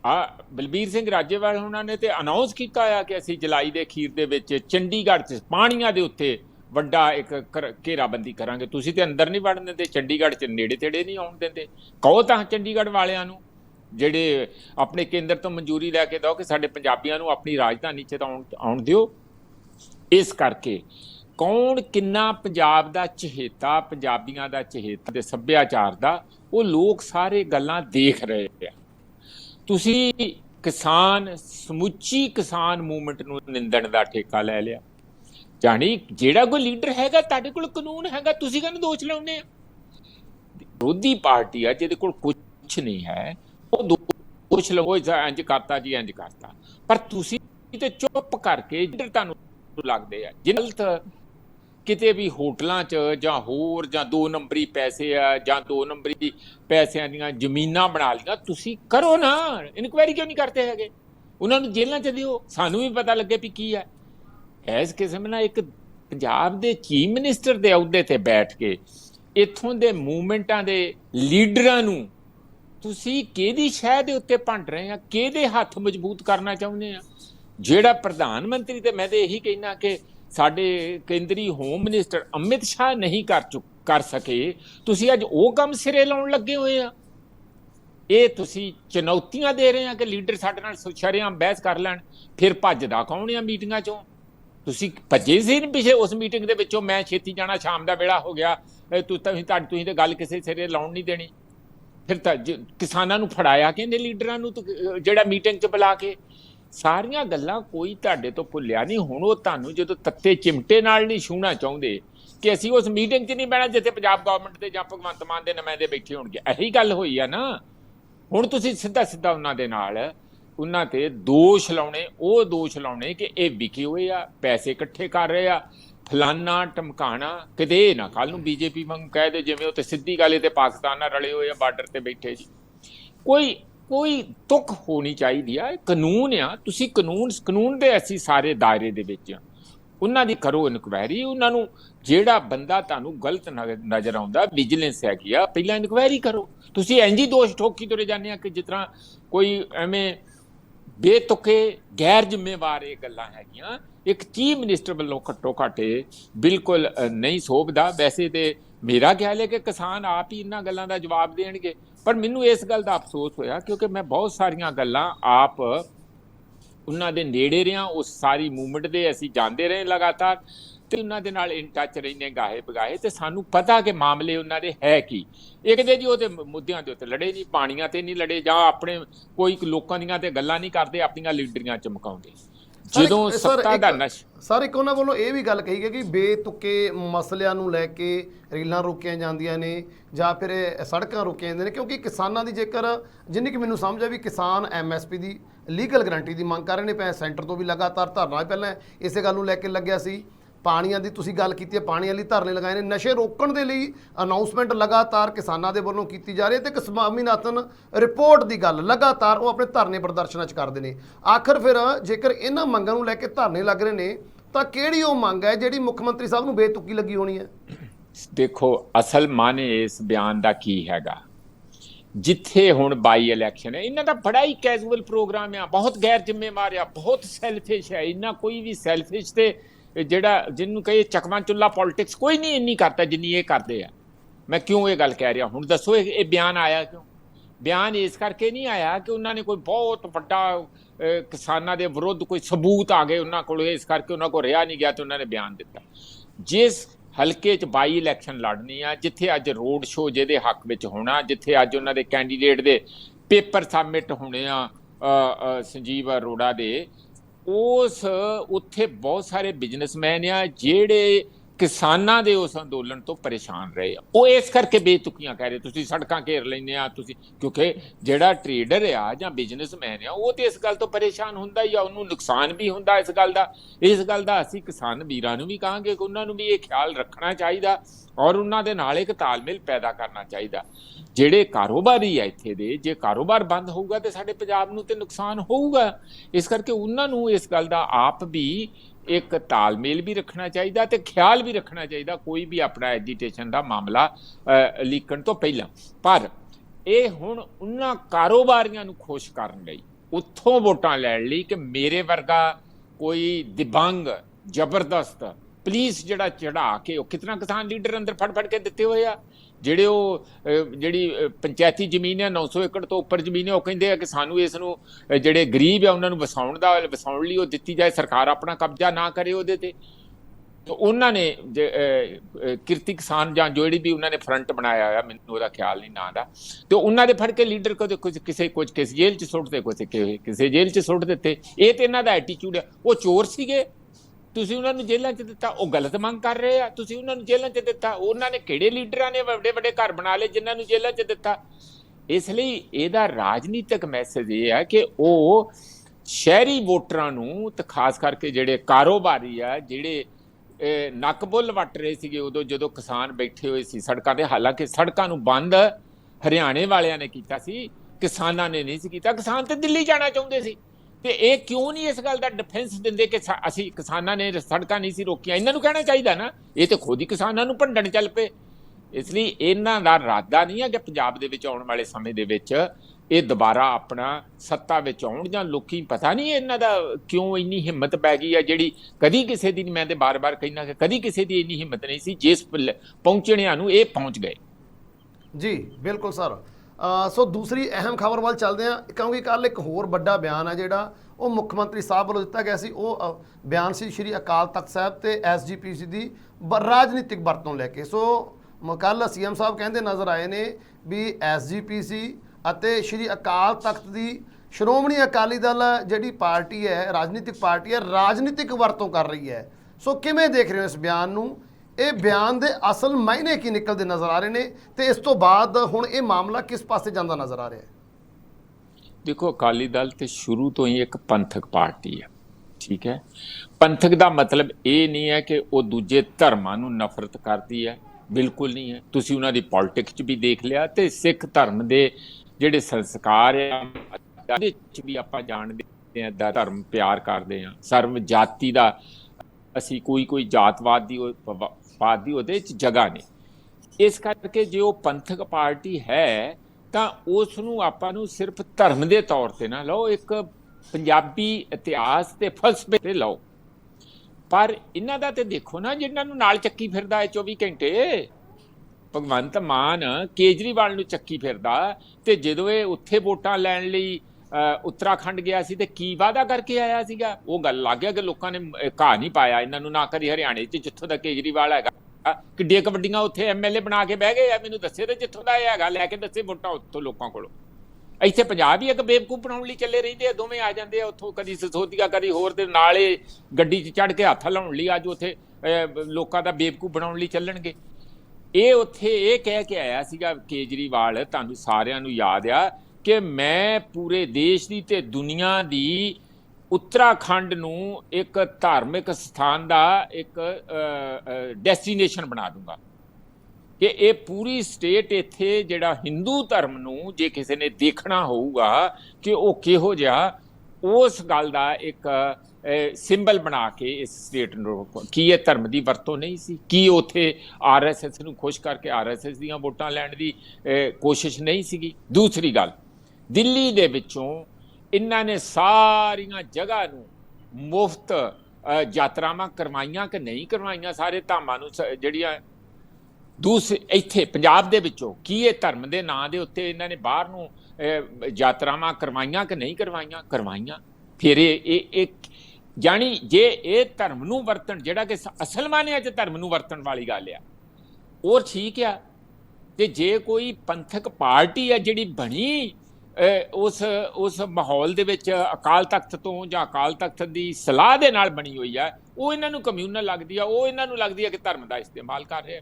ਆ ਬਲਬੀਰ ਸਿੰਘ ਰਾਜੇਵਾਲ ਉਹਨਾਂ ਨੇ ਤੇ ਅਨਾਉਂਸ ਕੀਤਾ ਆ ਕਿ ਅਸੀਂ ਜੁਲਾਈ ਦੇ ਅਖੀਰ ਦੇ ਵਿੱਚ ਚੰਡੀਗੜ੍ਹ 'ਚ ਪਾਣੀਆਂ ਦੇ ਉੱਤੇ ਵੱਡਾ ਇੱਕ ਕਰ- ਘੇਰਾਬੰਦੀ ਕਰਾਂਗੇ। ਤੁਸੀਂ ਤੇ ਅੰਦਰ ਨਹੀਂ ਵੜਨ ਦਿੰਦੇ, ਚੰਡੀਗੜ੍ਹ 'ਚ ਨੇੜੇ ਤੇੜੇ ਨਹੀਂ ਆਉਣ ਦਿੰਦੇ। ਕਹੋ ਤਾਂ ਚੰਡੀਗੜ੍ਹ ਵਾਲਿਆਂ ਨੂੰ, ਜਿਹੜੇ ਆਪਣੇ ਕੇਂਦਰ ਤੋਂ ਮਨਜ਼ੂਰੀ ਲੈ ਕੇ ਦਿਓ ਕਿ ਸਾਡੇ ਪੰਜਾਬੀਆਂ ਨੂੰ ਆਪਣੀ ਰਾਜਧਾਨੀ 'ਚ ਤਾਂ ਆਉਣ ਆਉਣ ਦਿਓ। ਇਸ ਕਰਕੇ ਕੌਣ ਕਿੰਨਾ ਪੰਜਾਬ ਦਾ ਚਹੇਤਾ, ਪੰਜਾਬੀਆਂ ਦਾ ਚਹੇਤਾ ਦੇ ਸੱਭਿਆਚਾਰ ਦਾ, ਉਹ ਲੋਕ ਸਾਰੇ ਗੱਲਾਂ ਦੇਖ ਰਹੇ ਆ। ਤੁਸੀਂ ਕਿਸਾਨ, ਸਮੁੱਚੀ ਕਿਸਾਨ ਮੂਵਮੈਂਟ ਨੂੰ ਨਿੰਦਣ ਦਾ ਠੇਕਾ ਲੈ ਲਿਆ। ਜਾਣੀ ਜਿਹੜਾ ਕੋਈ ਲੀਡਰ ਹੈਗਾ, ਤੁਹਾਡੇ ਕੋਲ ਕਾਨੂੰਨ ਹੈਗਾ, ਤੁਸੀਂ ਕਹਿੰਦੇ ਦੋਸ਼ ਲਾਉਂਦੇ ਆ? ਵਿਰੋਧੀ ਪਾਰਟੀ ਆ, ਜਿਹਦੇ ਕੋਲ ਕੁਝ ਨਹੀਂ ਹੈ, ਉਹ ਦੋਸ਼ ਲਵੋ ਜਾਂ ਇੰਜ ਕਰਤਾ ਜੀ, ਇੰਜ ਕਰਤਾ। ਪਰ ਤੁਸੀਂ ਤੇ ਚੁੱਪ ਕਰਕੇ ਜਿਹੜੇ ਤੁਹਾਨੂੰ ਲੱਗਦੇ ਆ ਜਿਨ੍ਹਾਂ ਕਿਤੇ ਵੀ ਹੋਟਲਾਂ 'ਚ ਜਾਂ ਹੋਰ ਜਾਂ ਦੋ ਨੰਬਰੀ ਪੈਸੇ ਆ ਜਾਂ ਦੋ ਨੰਬਰੀ ਪੈਸਿਆਂ ਦੀਆਂ ਜ਼ਮੀਨਾਂ ਬਣਾ ਲਈਆਂ, ਤੁਸੀਂ ਕਰੋ ਨਾ। ਇਨਕੁਆਇਰੀ ਕਿਉਂ ਨਹੀਂ ਕਰਦੇ ਹੈਗੇ? ਉਹਨਾਂ ਨੂੰ ਜੇਲ੍ਹਾਂ 'ਚ ਦਿਓ। ਸਾਨੂੰ ਵੀ ਪਤਾ ਲੱਗੇ ਵੀ ਕੀ ਹੈ ਐਸ ਕਿਸਮ ਨਾਲ ਇੱਕ ਪੰਜਾਬ ਦੇ ਚੀਫ ਮਿਨਿਸਟਰ ਦੇ ਅਹੁਦੇ ਤੇ ਬੈਠ ਕੇ ਇੱਥੋਂ ਦੇ ਮੂਵਮੈਂਟਾਂ ਦੇ ਲੀਡਰਾਂ ਨੂੰ ਤੁਸੀਂ ਕਿਹਦੀ ਸ਼ਹਿ ਦੇ ਉੱਤੇ ਭੰਡ ਰਹੇ ਆ? ਕਿਹਦੇ ਹੱਥ ਮਜ਼ਬੂਤ ਕਰਨਾ ਚਾਹੁੰਦੇ ਆ? ਜਿਹੜਾ ਪ੍ਰਧਾਨ ਮੰਤਰੀ ਤੇ ਮੈਂ ਤੇ ਇਹੀ ਕਹਿਣਾ ਕਿ ਸਾਡੇ ਕੇਂਦਰੀ ਹੋਮ ਮਿਨਿਸਟਰ ਅਮਿਤ ਸ਼ਾਹ ਨਹੀਂ ਕਰ ਚੁੱਕ, ਕਰ ਸਕੇ। ਤੁਸੀਂ ਅੱਜ ਉਹ ਕੰਮ ਸਿਰੇ ਲਾਉਣ ਲੱਗੇ ਹੋਏ ਆ। ਇਹ ਤੁਸੀਂ ਚੁਣੌਤੀਆਂ ਦੇ ਰਹੇ ਆ ਕਿ ਲੀਡਰ ਸਾਡੇ ਨਾਲ ਸ਼ਰੇਆਮ ਬਹਿਸ ਕਰ ਲੈਣ। ਫਿਰ ਭੱਜਦਾ ਕੌਣ ਆ ਮੀਟਿੰਗਾਂ ਚੋਂ? ਤੁਸੀਂ ਭੱਜੇ ਸੀ ਨੀ ਪਿਛੇ ਉਸ ਮੀਟਿੰਗ ਦੇ ਵਿੱਚੋਂ, ਮੈਂ ਛੇਤੀ ਜਾਣਾ, ਸ਼ਾਮ ਦਾ ਵੇਲਾ ਹੋ ਗਿਆ। ਤੂੰ ਤੁਸੀਂ ਤੁਹਾਡੀ, ਤੁਸੀਂ ਤੇ ਗੱਲ ਕਿਸੇ ਸਿਰੇ ਲਾਉਣ ਨਹੀਂ ਦੇਣੀ। ਫਿਰ ਤਾਂ ਕਿਸਾਨਾਂ ਨੂੰ ਫੜਾਇਆ ਕਹਿੰਦੇ ਲੀਡਰਾਂ ਨੂੰ ਜਿਹੜਾ ਮੀਟਿੰਗ 'ਚ ਬੁਲਾ ਕੇ? ਸਾਰੀਆਂ ਗੱਲਾਂ ਕੋਈ ਤੁਹਾਡੇ ਤੋਂ ਭੁੱਲਿਆ ਨਹੀਂ। ਹੁਣ ਉਹ ਤੁਹਾਨੂੰ ਜਦੋਂ ਤੱਤੇ ਚਿਮਟੇ ਨਾਲ ਨਹੀਂ ਛੂਣਾ ਚਾਹੁੰਦੇ ਕਿ ਅਸੀਂ ਉਸ ਮੀਟਿੰਗ 'ਚ ਨਹੀਂ ਬਹਿਣਾ ਜਿੱਥੇ ਪੰਜਾਬ ਗਵਰਨਮੈਂਟ ਦੇ ਜਾਂ ਭਗਵੰਤ ਮਾਨ ਦੇ ਨੁਮਾਇੰਦੇ ਬੈਠੇ ਹੋਣਗੇ। ਇਹੀ ਗੱਲ ਹੋਈ ਆ ਨਾ। ਹੁਣ ਤੁਸੀਂ ਸਿੱਧਾ ਸਿੱਧਾ ਉਹਨਾਂ ਦੇ ਨਾਲ ਉਹਨਾਂ ਤੇ ਦੋਸ਼ ਲਾਉਣੇ, ਉਹ ਦੋਸ਼ ਲਾਉਣੇ ਕਿ ਇਹ ਵਿਕੇ ਹੋਏ ਆ, ਪੈਸੇ ਇਕੱਠੇ ਕਰ ਰਹੇ ਆ, ਫਲਾਨਾ ਟਮਕਾਣਾ, ਕਿਤੇ ਨਾ ਕੱਲ ਨੂੰ ਬੀਜੇਪੀ ਵਾਂਗ ਕਹਿ ਦੇ ਜਿਵੇਂ ਉਹ ਤੇ ਸਿੱਧੀ ਗੱਲ ਇਹ ਤੇ ਪਾਕਿਸਤਾਨ ਨਾਲ ਰਲੇ ਹੋਏ ਆ, ਬਾਰਡਰ ਤੇ ਬੈਠੇ ਜੀ ਕੋਈ ਕੋਈ ਤੁਕ ਹੋਣੀ ਚਾਹੀਦੀ ਆ। ਇਹ ਕਾਨੂੰਨ ਆ। ਤੁਸੀਂ ਕਾਨੂੰਨ ਕਾਨੂੰਨ ਦੇ ਅਸੀਂ ਸਾਰੇ ਦਾਇਰੇ ਦੇ ਵਿੱਚ ਆ। ਉਹਨਾਂ ਦੀ ਕਰੋ ਇਨਕੁਆਇਰੀ। ਉਹਨਾਂ ਨੂੰ ਜਿਹੜਾ ਬੰਦਾ ਤੁਹਾਨੂੰ ਗਲਤ ਨਜ਼ਰ ਆਉਂਦਾ, ਵਿਜੀਲੈਂਸ ਹੈਗੀ ਆ, ਪਹਿਲਾਂ ਇਨਕੁਆਇਰੀ ਕਰੋ। ਤੁਸੀਂ ਇੰਜ ਹੀ ਦੋਸ਼ ਠੋਕੀ ਤੁਰੇ ਜਾਂਦੇ ਆ ਕਿ ਜਿਸ ਤਰ੍ਹਾਂ ਕੋਈ ਐਵੇਂ ਬੇਤੁਕੇ, ਗੈਰ ਜ਼ਿੰਮੇਵਾਰ ਇਹ ਗੱਲਾਂ ਹੈਗੀਆਂ। ਇੱਕ ਚੀਫ ਮਿਨਿਸਟਰ ਵੱਲੋਂ ਘੱਟੋ ਘੱਟ ਇਹ ਬਿਲਕੁਲ ਨਹੀਂ ਸੋਭਦਾ। ਵੈਸੇ ਤੇ ਮੇਰਾ ਖਿਆਲ ਹੈ ਕਿ ਕਿਸਾਨ ਆਪ ਹੀ ਇਹਨਾਂ ਗੱਲਾਂ ਦਾ ਜਵਾਬ ਦੇਣਗੇ। ਪਰ ਮੈਨੂੰ ਇਸ ਗੱਲ ਦਾ ਅਫਸੋਸ ਹੋਇਆ ਕਿਉਂਕਿ ਮੈਂ ਬਹੁਤ ਸਾਰੀਆਂ ਗੱਲਾਂ ਆਪ ਉਹਨਾਂ ਦੇ ਨੇੜੇ ਰਿਆਂ ਉਸ ਸਾਰੀ ਮੂਵਮੈਂਟ ਦੇ ਅਸੀਂ ਜਾਂਦੇ ਰਹੇ ਲਗਾਤਾਰ ਤੇ ਉਹਨਾਂ ਦੇ ਨਾਲ ਇਨ ਟੱਚ ਰਹਿੰਦੇ, ਗਾਹੇ ਬਗਾਹੇ ਤੇ ਸਾਨੂੰ ਪਤਾ ਕਿ ਮਾਮਲੇ ਉਹਨਾਂ ਦੇ ਹੈ ਕੀ। ਇੱਕ ਦੇ ਜੀ ਉਹਦੇ ਮੁੱਦਿਆਂ ਦੇ ਉੱਤੇ ਲੜੇ ਨਹੀਂ, ਪਾਣੀਆਂ ਤੇ ਨਹੀਂ ਲੜੇ ਜਾਂ ਆਪਣੇ ਕੋਈ ਲੋਕਾਂ ਦੀਆਂ ਤੇ ਗੱਲਾਂ ਨਹੀਂ ਕਰਦੇ, ਆਪਣੀਆਂ ਲੀਡਰੀਆਂ ਚਮਕਾਉਂਦੇ। ਜਦੋਂ ਸੱਤਾ ਦਾ ਨਸ਼ ਸਰ ਇੱਕ ਉਹਨਾਂ ਵੱਲੋਂ ਇਹ ਵੀ ਗੱਲ ਕਹੀ ਗਈ ਕਿ ਬੇਤੁਕੇ ਮਸਲਿਆਂ ਨੂੰ ਲੈ ਕੇ ਰੀਲਾਂ ਰੋਕੀਆਂ ਜਾਂਦੀਆਂ ਨੇ ਜਾਂ ਫਿਰ ਸੜਕਾਂ ਰੋਕੀਆਂ ਜਾਂਦੀਆਂ ਨੇ ਕਿਉਂਕਿ ਕਿਸਾਨਾਂ ਦੀ ਜੇਕਰ ਜਿੰਨੀ ਕਿ ਮੈਨੂੰ ਸਮਝ ਆ ਵੀ ਕਿਸਾਨ ਐਮਐਸਪੀ ਦੀ ਲੀਗਲ ਗਾਰੰਟੀ ਦੀ ਮੰਗ ਕਰ ਰਹੇ ਨੇ ਪੈ ਸੈਂਟਰ ਤੋਂ ਵੀ ਲਗਾਤਾਰ ਧਰਨਾ ਪਹਿਲਾਂ ਇਸੇ ਗੱਲ ਨੂੰ ਲੈ ਕੇ ਲੱਗਿਆ ਸੀ। ਪਾਣੀਆਂ ਦੀ ਤੁਸੀਂ ਗੱਲ ਕੀਤੀ ਹੈ, ਪਾਣੀਆਂ ਲਈ ਧਰਨੇ ਲਗਾਏ ਨੇ। ਨਸ਼ੇ ਰੋਕਣ ਦੇ ਲਈ ਅਨਾਉਂਸਮੈਂਟ ਲਗਾਤਾਰ ਕਿਸਾਨਾਂ ਦੇ ਵੱਲੋਂ ਕੀਤੀ ਜਾ ਰਹੀ ਹੈ ਤੇ ਇੱਕ ਸਵਾਮੀਨਾਥਨ ਰਿਪੋਰਟ ਦੀ ਗੱਲ ਲਗਾਤਾਰ ਉਹ ਆਪਣੇ ਧਰਨੇ ਪ੍ਰਦਰਸ਼ਨਾਂ 'ਚ ਕਰਦੇ ਨੇ। ਆਖਰ ਫਿਰ ਜੇਕਰ ਇਹਨਾਂ ਮੰਗਾਂ ਨੂੰ ਲੈ ਕੇ ਧਰਨੇ ਲੱਗ ਰਹੇ ਨੇ, ਤਾਂ ਕਿਹੜੀ ਉਹ ਮੰਗ ਹੈ ਜਿਹੜੀ ਮੁੱਖ ਮੰਤਰੀ ਸਾਹਿਬ ਨੂੰ ਬੇਤੁਕੀ ਲੱਗੀ ਹੋਣੀ ਹੈ? ਦੇਖੋ, ਅਸਲ ਮਾਨੇ ਇਸ ਬਿਆਨ ਦਾ ਕੀ ਹੈਗਾ? ਜਿੱਥੇ ਹੁਣ ਬਾਈ ਇਲੈਕਸ਼ਨ ਹੈ, ਇਹਨਾਂ ਦਾ ਬੜਾ ਹੀ ਕੈਜੂਅਲ ਪ੍ਰੋਗਰਾਮ ਆ, ਬਹੁਤ ਗੈਰ ਜ਼ਿੰਮੇਵਾਰ ਆ, ਬਹੁਤ ਸੈਲਫਿਸ਼ ਹੈ। ਇਹਨਾਂ ਕੋਈ ਵੀ ਸੈਲਫਿਸ਼ ਤੇ ਜਿਹੜਾ ਜਿਹਨੂੰ ਕਹੇ ਚਕਮਾ ਚੁੱਲਾ ਪੋਲਿਟਿਕਸ ਕੋਈ ਨਹੀਂ ਇੰਨੀ ਕਰਦਾ ਜਿੰਨੀ ਇਹ ਕਰਦੇ ਆ। ਮੈਂ ਕਿਉਂ ਇਹ ਗੱਲ ਕਹਿ ਰਿਹਾ ਹੁਣ ਦੱਸੋ ਇਹ ਇਹ ਬਿਆਨ ਆਇਆ ਕਿਉਂ? ਬਿਆਨ ਇਸ ਕਰਕੇ ਨਹੀਂ ਆਇਆ ਕਿ ਉਹਨਾਂ ਨੇ ਕੋਈ ਬਹੁਤ ਵੱਡਾ ਕਿਸਾਨਾਂ ਦੇ ਵਿਰੁੱਧ ਕੋਈ ਸਬੂਤ ਆ ਗਏ ਉਹਨਾਂ ਕੋਲ, ਇਸ ਕਰਕੇ ਉਹਨਾਂ ਕੋਲ ਰਿਹਾ ਨਹੀਂ ਗਿਆ ਤੇ ਉਹਨਾਂ ਨੇ ਬਿਆਨ ਦਿੱਤਾ। ਜਿਸ ਹਲਕੇ 'ਚ ਬਾਈ ਇਲੈਕਸ਼ਨ ਲੜਨੀ ਆ, ਜਿੱਥੇ ਅੱਜ ਰੋਡ ਸ਼ੋਅ ਜਿਹਦੇ ਹੱਕ ਵਿੱਚ ਹੋਣਾ, ਜਿੱਥੇ ਅੱਜ ਉਹਨਾਂ ਦੇ ਕੈਂਡੀਡੇਟ ਦੇ ਪੇਪਰ ਸਬਮਿਟ ਹੋਣੇ ਆ ਸੰਜੀਵ ਅਰੋੜਾ ਦੇ ਉਸ ਉੱਥੇ ਬਹੁਤ ਸਾਰੇ ਬਿਜ਼ਨਸਮੈਨ ਆ ਜਿਹੜੇ ਕਿਸਾਨਾਂ ਦੇ ਉਸ ਅੰਦੋਲਨ ਤੋਂ ਪਰੇਸ਼ਾਨ ਰਹੇ ਆ। ਉਹ ਇਸ ਕਰਕੇ ਬੇਤੁਕੀਆਂ ਕਹਿ ਰਹੇ, ਤੁਸੀਂ ਸੜਕਾਂ ਘੇਰ ਲੈਂਦੇ ਆ, ਤੁਸੀਂ, ਕਿਉਂਕਿ ਜਿਹੜਾ ਟਰੇਡਰ ਆ ਜਾਂ ਬਿਜ਼ਨਸਮੈਨ ਆ, ਉਹ ਤੇ ਇਸ ਗੱਲ ਤੋਂ ਪਰੇਸ਼ਾਨ ਹੁੰਦਾ ਹੀ ਆ, ਉਹਨੂੰ ਨੁਕਸਾਨ ਵੀ ਹੁੰਦਾ ਇਸ ਗੱਲ ਦਾ। ਇਸ ਗੱਲ ਦਾ ਅਸੀਂ ਕਿਸਾਨ ਵੀਰਾਂ ਨੂੰ ਵੀ ਕਹਾਂਗੇ ਕਿ ਉਹਨਾਂ ਨੂੰ ਵੀ ਇਹ ਖਿਆਲ ਰੱਖਣਾ ਚਾਹੀਦਾ ਔਰ ਉਹਨਾਂ ਦੇ ਨਾਲ ਇੱਕ ਤਾਲਮੇਲ ਪੈਦਾ ਕਰਨਾ ਚਾਹੀਦਾ। ਜਿਹੜੇ ਕਾਰੋਬਾਰੀ ਆ ਇੱਥੇ ਦੇ, ਜੇ ਕਾਰੋਬਾਰ ਬੰਦ ਹੋਊਗਾ ਤੇ ਸਾਡੇ ਪੰਜਾਬ ਨੂੰ ਤੇ ਨੁਕਸਾਨ ਹੋਊਗਾ। ਇਸ ਕਰਕੇ ਉਹਨਾਂ ਨੂੰ ਇਸ ਗੱਲ ਦਾ ਆਪ ਵੀ ਇੱਕ ਤਾਲਮੇਲ ਵੀ ਰੱਖਣਾ ਚਾਹੀਦਾ ਤੇ ਖਿਆਲ ਵੀ ਰੱਖਣਾ ਚਾਹੀਦਾ ਕੋਈ ਵੀ ਆਪਣਾ ਐਜੀਟੇਸ਼ਨ ਦਾ ਮਾਮਲਾ ਅ, ਲੀਕਣ ਤੋਂ ਪਹਿਲਾਂ। ਪਰ ਇਹ ਹੁਣ ਉਹਨਾਂ ਕਾਰੋਬਾਰੀਆਂ ਨੂੰ ਖੁਸ਼ ਕਰਨ ਲਈ ਉੱਥੋਂ ਵੋਟਾਂ ਲੈਣ ਲਈ ਕਿ ਮੇਰੇ ਵਰਗਾ ਕੋਈ ਦਿਵੰਗ ਜ਼ਬਰਦਸਤ ਪੁਲਿਸ ਜਿਹੜਾ ਚੜਾ ਕੇ ਉਹ ਕਿਤਨਾ ਕਿਸਾਨ ਲੀਡਰ ਅੰਦਰ ਫੜ ਫੜ ਕੇ ਦਿੱਤੇ ਹੋਏ ਆ? ਜਿਹੜੇ ਉਹ ਜਿਹੜੀ ਪੰਚਾਇਤੀ ਜ਼ਮੀਨ ਹੈ 900 ਏਕੜ ਤੋਂ ਉੱਪਰ ਜ਼ਮੀਨ ਹੈ, ਉਹ ਕਹਿੰਦੇ ਆ ਕਿ ਸਾਨੂੰ ਇਸ ਨੂੰ ਜਿਹੜੇ ਗਰੀਬ ਆ, ਉਹਨਾਂ ਨੂੰ ਵਸਾਉਣ ਦਾ, ਵਸਾਉਣ ਲਈ ਉਹ ਦਿੱਤੀ ਜਾਏ, ਸਰਕਾਰ ਆਪਣਾ ਕਬਜ਼ਾ ਨਾ ਕਰੇ ਉਹਦੇ ਤੇ। ਤੇ ਉਹਨਾਂ ਨੇ ਕਿਰਤੀ ਕਿਸਾਨ ਜਾਂ ਜਿਹੜੀ ਵੀ ਉਹਨਾਂ ਨੇ ਫਰੰਟ ਬਣਾਇਆ ਹੋਇਆ, ਮੈਨੂੰ ਉਹਦਾ ਖਿਆਲ ਨਹੀਂ, ਨਾਂ ਦਾ। ਤੇ ਉਹਨਾਂ ਦੇ ਫੜ ਕੇ ਲੀਡਰ ਕਦੇ ਕੁਝ ਕਿਸੇ ਕੁਝ ਕਿਸ ਜੇਲ੍ਹ 'ਚ ਸੁੱਟਦੇ ਕੁਝ ਕਿ- ਕਿਸੇ ਜੇਲ੍ਹ 'ਚ ਸੁੱਟ ਦਿੱਤੇ। ਇਹ ਤੇ ਇਹਨਾਂ ਦਾ ਐਟੀਟਿਊਡ ਹੈ। ਉਹ ਚੋਰ ਸੀਗੇ। ਤੁਸੀਂ ਉਹਨਾਂ ਨੂੰ ਜੇਲ੍ਹਾਂ 'ਚ ਦਿੱਤਾ, ਉਹ ਗਲਤ ਮੰਗ ਕਰ ਰਹੇ ਆ। ਤੁਸੀਂ ਉਹਨਾਂ ਨੂੰ ਜੇਲ੍ਹਾਂ 'ਚ ਦਿੱਤਾ, ਉਹਨਾਂ ਨੇ ਕਿਹੜੇ ਲੀਡਰਾਂ ਨੇ ਵੱਡੇ ਵੱਡੇ ਘਰ ਬਣਾ ਲਏ ਜਿਨ੍ਹਾਂ ਨੂੰ ਜੇਲ੍ਹਾਂ 'ਚ ਦਿੱਤਾ? ਇਸ ਲਈ ਇਹਦਾ ਰਾਜਨੀਤਿਕ ਮੈਸੇਜ ਇਹ ਹੈ ਕਿ ਉਹ ਸ਼ਹਿਰੀ ਵੋਟਰਾਂ ਨੂੰ ਤੇ ਖਾਸ ਕਰਕੇ ਜਿਹੜੇ ਕਾਰੋਬਾਰੀ ਆ, ਜਿਹੜੇ ਇਹ ਨੱਕ ਬੁੱਲ ਵੱਟ ਰਹੇ ਸੀਗੇ ਉਦੋਂ ਜਦੋਂ ਕਿਸਾਨ ਬੈਠੇ ਹੋਏ ਸੀ ਸੜਕਾਂ ਤੇ, ਹਾਲਾਂਕਿ ਸੜਕਾਂ ਨੂੰ ਬੰਦ ਹਰਿਆਣੇ ਵਾਲਿਆਂ ਨੇ ਕੀਤਾ ਸੀ, ਕਿਸਾਨਾਂ ਨੇ ਨਹੀਂ ਸੀ ਕੀਤਾ। ਕਿਸਾਨ ਤੇ ਦਿੱਲੀ ਜਾਣਾ ਚਾਹੁੰਦੇ ਸੀ। ਤੇ ਇਹ ਕਿਉਂ ਨਹੀਂ ਇਸ ਗੱਲ ਦਾ ਡਿਫੈਂਸ ਦਿੰਦੇ ਕਿ ਅਸੀਂ ਕਿਸਾਨਾਂ ਨੇ ਸੜਕਾਂ ਨਹੀਂ ਸੀ ਰੋਕੀਆਂ? ਇਹਨਾਂ ਨੂੰ ਕਹਿਣਾ ਚਾਹੀਦਾ ਨਾ। ਇਹ ਤੇ ਖੁਦ ਹੀ ਕਿਸਾਨਾਂ ਨੂੰ ਭੰਡਣ ਚੱਲ ਪਏ। ਇਸ ਲਈ ਇਹਨਾਂ ਦਾ ਇਰਾਦਾ ਨਹੀਂ ਹੈ ਕਿ ਪੰਜਾਬ ਦੇ ਵਿੱਚ ਆਉਣ ਵਾਲੇ ਸਮੇਂ ਦੇ ਵਿੱਚ ਇਹ ਦੁਬਾਰਾ ਆਪਣਾ ਸੱਤਾ ਵਿੱਚ ਆਉਣ ਜਾਂ ਲੋਕੀ, ਪਤਾ ਨਹੀਂ ਇਹਨਾਂ ਦਾ ਕਿਉਂ ਇੰਨੀ ਹਿੰਮਤ ਪੈ ਗਈ ਹੈ, ਜਿਹੜੀ ਕਦੀ ਕਿਸੇ ਦੀ ਮੈਂ ਤੇ ਬਾਰ-ਬਾਰ ਕਹਿਣਾ ਕਿ ਕਦੀ ਕਿਸੇ ਦੀ ਇੰਨੀ ਹਿੰਮਤ ਨਹੀਂ ਸੀ, ਜਿਸ ਪਹੁੰਚਣਿਆਂ ਨੂੰ ਇਹ ਪਹੁੰਚ ਗਏ। ਜੀ, ਬਿਲਕੁਲ ਸਰ। ਸੋ ਦੂਸਰੀ ਅਹਿਮ ਖਬਰ ਵੱਲ ਚੱਲਦੇ ਹਾਂ, ਕਿਉਂਕਿ ਕੱਲ ਇੱਕ ਹੋਰ ਵੱਡਾ ਬਿਆਨ ਹੈ ਜਿਹੜਾ ਉਹ ਮੁੱਖ ਮੰਤਰੀ ਸਾਹਿਬ ਵੱਲੋਂ ਦਿੱਤਾ ਗਿਆ ਸੀ। ਉਹ ਬਿਆਨ ਸੀ ਸ਼੍ਰੀ ਅਕਾਲ ਤਖਤ ਸਾਹਿਬ ਤੇ ਐਸਜੀਪੀਸੀ ਦੀ ਬ- ਰਾਜਨੀਤਿਕ ਵਰਤੋਂ ਲੈ ਕੇ। ਸੋ ਕੱਲ ਸੀਐਮ ਸਾਹਿਬ ਕਹਿੰਦੇ ਨਜ਼ਰ ਆਏ ਨੇ ਵੀ ਐਸਜੀਪੀਸੀ ਅਤੇ ਸ਼੍ਰੀ ਅਕਾਲ ਤਖਤ ਦੀ ਸ਼੍ਰੋਮਣੀ ਅਕਾਲੀ ਦਲ ਜਿਹੜੀ ਪਾਰਟੀ ਹੈ, ਰਾਜਨੀਤਿਕ ਪਾਰਟੀ ਹੈ, ਰਾਜਨੀਤਿਕ ਵਰਤੋਂ ਕਰ ਰਹੀ ਹੈ। ਸੋ ਕਿਵੇਂ ਦੇਖ ਰਹੇ ਹੋ ਇਸ ਬਿਆਨ ਨੂੰ? ਇਹ ਬਿਆਨ ਦੇ ਅਸਲ ਮਾਇਨੇ ਕੀ ਨਿਕਲਦੇ ਨਜ਼ਰ ਆ ਰਹੇ ਨੇ ਤੇ ਇਸ ਤੋਂ ਬਾਅਦ ਹੁਣ ਇਹ ਮਾਮਲਾ ਕਿਸ ਪਾਸੇ ਜਾਂਦਾ ਨਜ਼ਰ ਆ ਰਿਹਾ ਹੈ? ਦੇਖੋ, ਅਕਾਲੀ ਦਲ ਤੇ ਸ਼ੁਰੂ ਤੋਂ ਹੀ ਇੱਕ ਪੰਥਕ ਪਾਰਟੀ ਹੈ, ਠੀਕ ਹੈ? ਪੰਥਕ ਦਾ ਮਤਲਬ ਇਹ ਨਹੀਂ ਹੈ ਕਿ ਉਹ ਦੂਜੇ ਧਰਮਾਂ ਨੂੰ ਨਫ਼ਰਤ ਕਰਦੀ ਹੈ, ਬਿਲਕੁਲ ਨਹੀਂ ਹੈ। ਤੁਸੀਂ ਉਹਨਾਂ ਦੀ ਪੋਲਿਟਿਕਸ 'ਚ ਵੀ ਦੇਖ ਲਿਆ ਤੇ ਸਿੱਖ ਧਰਮ ਦੇ ਜਿਹੜੇ ਸੰਸਕਾਰ ਆ, ਉਹਦੇ 'ਚ ਵੀ ਆਪਾਂ ਜਾਣਦੇ ਹਾਂ, ਦਾ ਧਰਮ ਪਿਆਰ ਕਰਦੇ ਹਾਂ। ਸਰਵ ਜਾਤੀ ਦਾ ਅਸੀਂ ਕੋਈ ਕੋਈ ਜਾਤਵਾਦ ਦੀ ਉਹ ਦੀ ਉਹਦੇ 'ਚ ਜਗ੍ਹਾ ਨਹੀਂ ਇਸ ਕਰਕੇ ਜੇ ਉਹ ਪੰਥਕ ਪਾਰਟੀ ਹੈ, ਤਾਂ ਉਸ ਨੂੰ ਆਪਾਂ ਨੂੰ ਸਿਰਫ ਧਰਮ ਦੇ ਤੌਰ ਤੇ ਨਾ ਲਓ, ਇੱਕ ਪੰਜਾਬੀ ਇਤਿਹਾਸ ਤੇ ਫਲਸਫੇ ਤੇ ਲਓ। ਪਰ ਇਹਨਾਂ ਦਾ ਤੇ ਦੇਖੋ ਨਾ ਜਿਨ੍ਹਾਂ ਨੂੰ ਨਾਲ ਚੱਕੀ ਫਿਰਦਾ ਹੈ 24 ਘੰਟੇ, ਭਗਵੰਤ ਮਾਨ ਕੇਜਰੀਵਾਲ ਨੂੰ ਚੱਕੀ ਫਿਰਦਾ, ਤੇ ਜਦੋਂ ਇਹ ਉੱਥੇ ਵੋਟਾਂ ਲੈਣ ਲਈ ਉੱਤਰਾਖੰਡ ਗਿਆ ਸੀ ਤੇ ਕੀ ਵਾਅਦਾ ਕਰਕੇ ਆਇਆ ਸੀਗਾ? ਉਹ ਗੱਲ ਲੱਗ ਗਿਆ ਕਿ ਲੋਕਾਂ ਨੇ ਅ, ਘਾਹ ਨਹੀਂ ਪਾਇਆ। ਇਹਨਾਂ ਨੂੰ ਨਾ ਕਰੀ ਹਰਿਆਣੇ 'ਚ ਜਿੱਥੋਂ ਦਾ ਕੇਜਰੀਵਾਲ ਹੈਗਾ। ਕਿੱਡੀਆਂ ਕਬੱਡੀਆਂ ਉੱਥੇ ਐਮਐਲਏ ਬਣਾ ਕੇ ਬਹਿ ਗਏ ਆ। ਮੈਨੂੰ ਦੱਸੇ ਤੇ ਜਿੱਥੋਂ ਦਾ ਇਹ ਹੈਗਾ। ਲੈ ਕੇ ਦੱਸੇ ਵੋਟਾਂ ਉੱਥੋਂ ਲੋਕਾਂ ਕੋਲੋਂ। ਇੱਥੇ ਪੰਜਾਬ ਹੀ ਇੱਕ ਬੇਵਕੂਫ ਬਣਾਉਣ ਲਈ ਚੱਲੇ ਰਹਿੰਦੇ ਆ। ਦੋਵੇਂ ਆ ਜਾਂਦੇ ਆ ਉੱਥੋਂ। ਕਦੀ ਸਸੋਦੀਆ ਕਦੀ ਹੋਰ ਦੇ ਨਾਲੇ ਗੱਡੀ 'ਚ ਚੜ ਕੇ ਹੱਥ ਲਾਉਣ ਲਈ ਅੱਜ ਉੱਥੇ ਅ, ਲੋਕਾਂ ਦਾ ਬੇਵਕੂਫ ਬਣਾਉਣ ਲਈ ਚੱਲਣਗੇ। ਇਹ ਉੱਥੇ ਇਹ ਕਹਿ ਕੇ ਆਇਆ ਸੀਗਾ ਕੇਜਰੀਵਾਲ। ਤੁਹਾਨੂੰ ਸਾਰਿਆਂ ਨੂੰ ਯਾਦ ਆ ਕਿ ਮੈਂ ਪੂਰੇ ਦੇਸ਼ ਦੀ ਤੇ ਦੁਨੀਆ ਦੀ ਉੱਤਰਾਖੰਡ ਨੂੰ ਇੱਕ ਧਾਰਮਿਕ ਸਥਾਨ ਦਾ ਇੱਕ ਡੈਸਟੀਨੇਸ਼ਨ ਬਣਾ ਦੂੰਗਾ। ਕਿ ਇਹ ਪੂਰੀ ਸਟੇਟ ਇੱਥੇ ਜਿਹੜਾ ਹਿੰਦੂ ਧਰਮ ਨੂੰ ਜੇ ਕਿਸੇ ਨੇ ਦੇਖਣਾ ਹੋਊਗਾ ਕਿ ਉਹ ਕਿਹੋ ਜਿਹਾ, ਉਸ ਗੱਲ ਦਾ ਇੱਕ ਸਿੰਬਲ ਬਣਾ ਕੇ ਇਸ ਸਟੇਟ ਨੂੰ ਕੀ ਇਹ ਧਰਮ ਦੀ ਵਰਤੋਂ ਨਹੀਂ ਸੀ? ਕੀ ਉਥੇ ਆਰਐਸਐਸ ਨੂੰ ਖੁਸ਼ ਕਰਕੇ ਆਰਐਸਐਸ ਦੀਆਂ ਵੋਟਾਂ ਲੈਣ ਦੀ ਕੋਸ਼ਿਸ਼ ਨਹੀਂ ਸੀਗੀ? ਦੂਸਰੀ ਗੱਲ ਦਿੱਲੀ ਦੇ ਵਿੱਚੋਂ ਇਹਨਾਂ ਨੇ ਸਾਰੀਆਂ ਜਗ੍ਹਾ ਨੂੰ ਮੁਫਤ ਯਾਤਰਾਵਾਂ ਕਰਵਾਈਆਂ ਕਿ ਨਹੀਂ ਕਰਵਾਈਆਂ? ਸਾਰੇ ਧਾਮਾਂ ਨੂੰ ਸ- ਜਿਹੜੀਆਂ ਦੂਸ, ਇੱਥੇ ਪੰਜਾਬ ਦੇ ਵਿੱਚੋਂ ਕੀ ਇਹ ਧਰਮ ਦੇ ਨਾਂ ਦੇ ਉੱਤੇ ਇਹਨਾਂ ਨੇ ਬਾਹਰ ਨੂੰ ਯਾਤਰਾਵਾਂ ਕਰਵਾਈਆਂ ਕਿ ਨਹੀਂ ਕਰਵਾਈਆਂ? ਕਰਵਾਈਆਂ। ਫਿਰ ਇਹ ਇਹ ਇਹ ਜਾਣੀ ਜੇ ਇਹ ਧਰਮ ਨੂੰ ਵਰਤਣ, ਜਿਹੜਾ ਕਿ ਸ- ਅਸਲ ਮਾਨਿਆ ਚ ਧਰਮ ਨੂੰ ਵਰਤਣ ਵਾਲੀ ਗੱਲ ਆ, ਉਹ ਠੀਕ ਆ। ਤੇ ਜੇ ਕੋਈ ਪੰਥਕ ਪਾਰਟੀ ਆ ਜਿਹੜੀ ਬਣੀ ਉਸ ਉਸ ਮਾਹੌਲ ਦੇ ਵਿੱਚ ਅਕਾਲ ਤਖਤ ਤੋਂ ਜਾਂ ਅਕਾਲ ਤਖਤ ਦੀ ਸਲਾਹ ਦੇ ਨਾਲ ਬਣੀ ਹੋਈ ਹੈ, ਉਹ ਇਹਨਾਂ ਨੂੰ ਕਮਿਊਨਲ ਲੱਗਦੀ ਆ, ਉਹ ਇਹਨਾਂ ਨੂੰ ਲੱਗਦੀ ਆ ਕਿ ਧਰਮ ਦਾ ਇਸਤੇਮਾਲ ਕਰ ਰਿਹਾ।